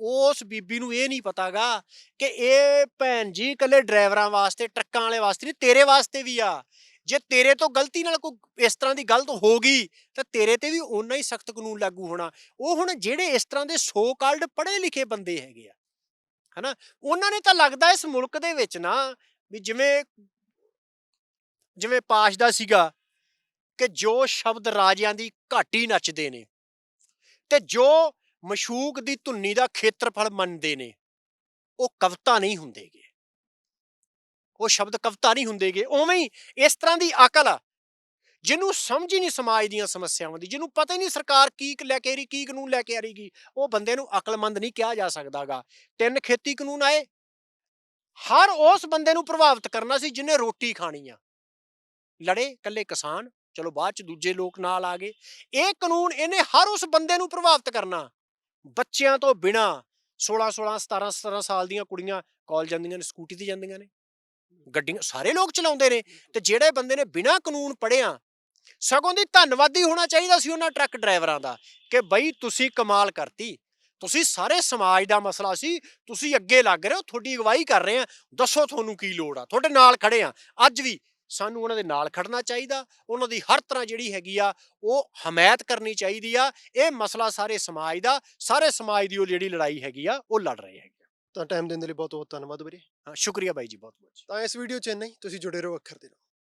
ਉਸ ਬੀਬੀ ਨੂੰ ਇਹ ਨਹੀਂ ਪਤਾਗਾ ਕਿ ਇਹ ਭੈਣ ਜੀ ਇਕੱਲੇ ਡਰਾਈਵਰਾਂ ਵਾਸਤੇ ਟਰੱਕਾਂ ਵਾਲੇ ਵਾਸਤੇ ਨਹੀਂ ਤੇਰੇ ਵਾਸਤੇ ਵੀ ਆ। ਜੇ ਤੇਰੇ ਤੋਂ ਗਲਤੀ ਨਾਲ ਕੋਈ ਇਸ ਤਰ੍ਹਾਂ ਦੀ ਗਲਤ ਹੋ ਗਈ ਤਾਂ ਤੇਰੇ ਤੇ ਵੀ ਓਨਾ ਹੀ ਸਖਤ ਕਾਨੂੰਨ ਲਾਗੂ ਹੋਣਾ। ਉਹ ਹੁਣ ਜਿਹੜੇ ਇਸ ਤਰ੍ਹਾਂ ਦੇ ਸੋ ਕਾਲਡ ਪੜ੍ਹੇ ਲਿਖੇ ਬੰਦੇ ਹੈਗੇ ਆ ਹਨਾ? ਉਹਨਾਂ ਨੇ ਤਾਂ ਲੱਗਦਾ ਇਸ ਮੁਲਕ ਦੇ ਵਿੱਚ ਨਾ ਵੀ ਜਿਵੇਂ ਜਿਵੇਂ ਪਾਸ਼ ਦਾ ਸੀਗਾ ਕਿ ਜੋ ਸ਼ਬਦ ਰਾਜਿਆਂ ਦੀ ਘਾਟੀ ਨੱਚਦੇ ਨੇ ਤੇ ਜੋ ਮਸ਼ੂਕ ਦੀ ਧੁੰਨੀ ਦਾ ਖੇਤਰਫਲ ਮੰਨਦੇ ਨੇ, ਉਹ ਕਵਿਤਾ ਨਹੀਂ ਹੁੰਦੇਗੇ। ਉਹ ਸ਼ਬਦ ਕਵਿਤਾ ਨਹੀਂ ਹੁੰਦੇਗੇ। ਉਵੇਂ ਹੀ ਇਸ ਤਰ੍ਹਾਂ ਦੀ ਅਕਲ ਆ ਜਿਹਨੂੰ ਸਮਝ ਹੀ ਨਹੀਂ ਸਮਾਜ ਦੀਆਂ ਸਮੱਸਿਆਵਾਂ ਦੀ, ਜਿਹਨੂੰ ਪਤਾ ਹੀ ਨਹੀਂ ਸਰਕਾਰ ਕੀ ਲੈ ਕੇ ਆ ਰਹੀ, ਕੀ ਕਾਨੂੰਨ ਲੈ ਕੇ ਆ ਰਹੀਗੀ ਉਹ ਬੰਦੇ ਨੂੰ ਅਕਲਮੰਦ ਨਹੀਂ ਕਿਹਾ ਜਾ ਸਕਦਾਗਾ ਤਿੰਨ ਖੇਤੀ ਕਾਨੂੰਨ ਆਏ। ਹਰ ਉਸ ਬੰਦੇ ਨੂੰ ਪ੍ਰਭਾਵਿਤ ਕਰਨਾ ਸੀ ਜਿਹਨੇ ਰੋਟੀ ਖਾਣੀ ਆ। ਲੜੇ ਇਕੱਲੇ ਕਿਸਾਨ, ਚਲੋ ਬਾਅਦ ਚ ਦੂਜੇ ਲੋਕ ਨਾਲ ਆ ਗਏ। ਇਹ ਕਾਨੂੰਨ ਇਹਨੇ ਹਰ ਉਸ ਬੰਦੇ ਨੂੰ ਪ੍ਰਭਾਵਿਤ ਕਰਨਾ। ਬੱਚਿਆਂ ਤੋਂ ਬਿਨਾ 16 16 17 17 ਸਾਲ ਦੀਆਂ ਕੁੜੀਆਂ ਕਾਲਜ ਜਾਂਦੀਆਂ ਨੇ, ਸਕੂਟੀ ਤੇ ਜਾਂਦੀਆਂ ਨੇ। ਗੱਡੀਆਂ ਸਾਰੇ ਲੋਕ ਚਲਾਉਂਦੇ ਨੇ ਤੇ ਜਿਹੜੇ ਬੰਦੇ ਨੇ ਬਿਨਾ ਕਾਨੂੰਨ ਪੜਿਆ ਸਗੋਂ ਦੀ ਧੰਨਵਾਦੀ ਹੋਣਾ ਚਾਹੀਦਾ ਸੀ ਉਹਨਾਂ ਟਰੱਕ ਡਰਾਈਵਰਾਂ ਦਾ ਕਿ ਬਈ ਤੁਸੀਂ ਕਮਾਲ ਕਰਤੀ। ਤੁਸੀਂ ਸਾਰੇ ਸਮਾਜ ਦਾ ਮਸਲਾ ਸੀ ਤੁਸੀਂ ਅੱਗੇ ਲੱਗ ਰਹੇ ਹੋ ਤੁਹਾਡੀ ਅਗਵਾਈ ਕਰ ਰਹੇ ਆ ਦੱਸੋ ਤੁਹਾਨੂੰ ਕੀ ਲੋੜ ਆ? ਤੁਹਾਡੇ ਨਾਲ ਖੜੇ ਆ ਅੱਜ ਵੀ ਸਾਨੂੰ ਉਹਨਾਂ ਦੇ ਨਾਲ ਖੜਨਾ ਚਾਹੀਦਾ। ਉਹਨਾਂ ਦੀ ਹਰ ਤਰ੍ਹਾਂ ਜਿਹੜੀ ਹੈਗੀ ਆ ਉਹ ਹਮਾਇਤ ਕਰਨੀ ਚਾਹੀਦੀ ਆ। ਇਹ ਮਸਲਾ ਸਾਰੇ ਸਮਾਜ ਦਾ ਸਾਰੇ ਸਮਾਜ ਦੀ ਉਹ ਜਿਹੜੀ ਲੜਾਈ ਹੈਗੀ ਆ ਉਹ ਲੜ ਰਹੇ ਹੈਗੇ। ਤਾਂ ਟਾਈਮ ਦੇਣ ਦੇ ਲਈ ਬਹੁਤ ਬਹੁਤ ਧੰਨਵਾਦ ਵੀਰੇ। ਹਾਂ, ਸ਼ੁਕਰੀਆ ਬਾਈ ਜੀ ਬਹੁਤ ਬਹੁਤ ਤਾਂ ਇਸ ਵੀਡੀਓ 'ਚ ਇੰਨਾ ਹੀ। ਤੁਸੀਂ ਜੁੜੇ ਰਹੋ ਅੱਖਰ ਦੇ ਨਾਲ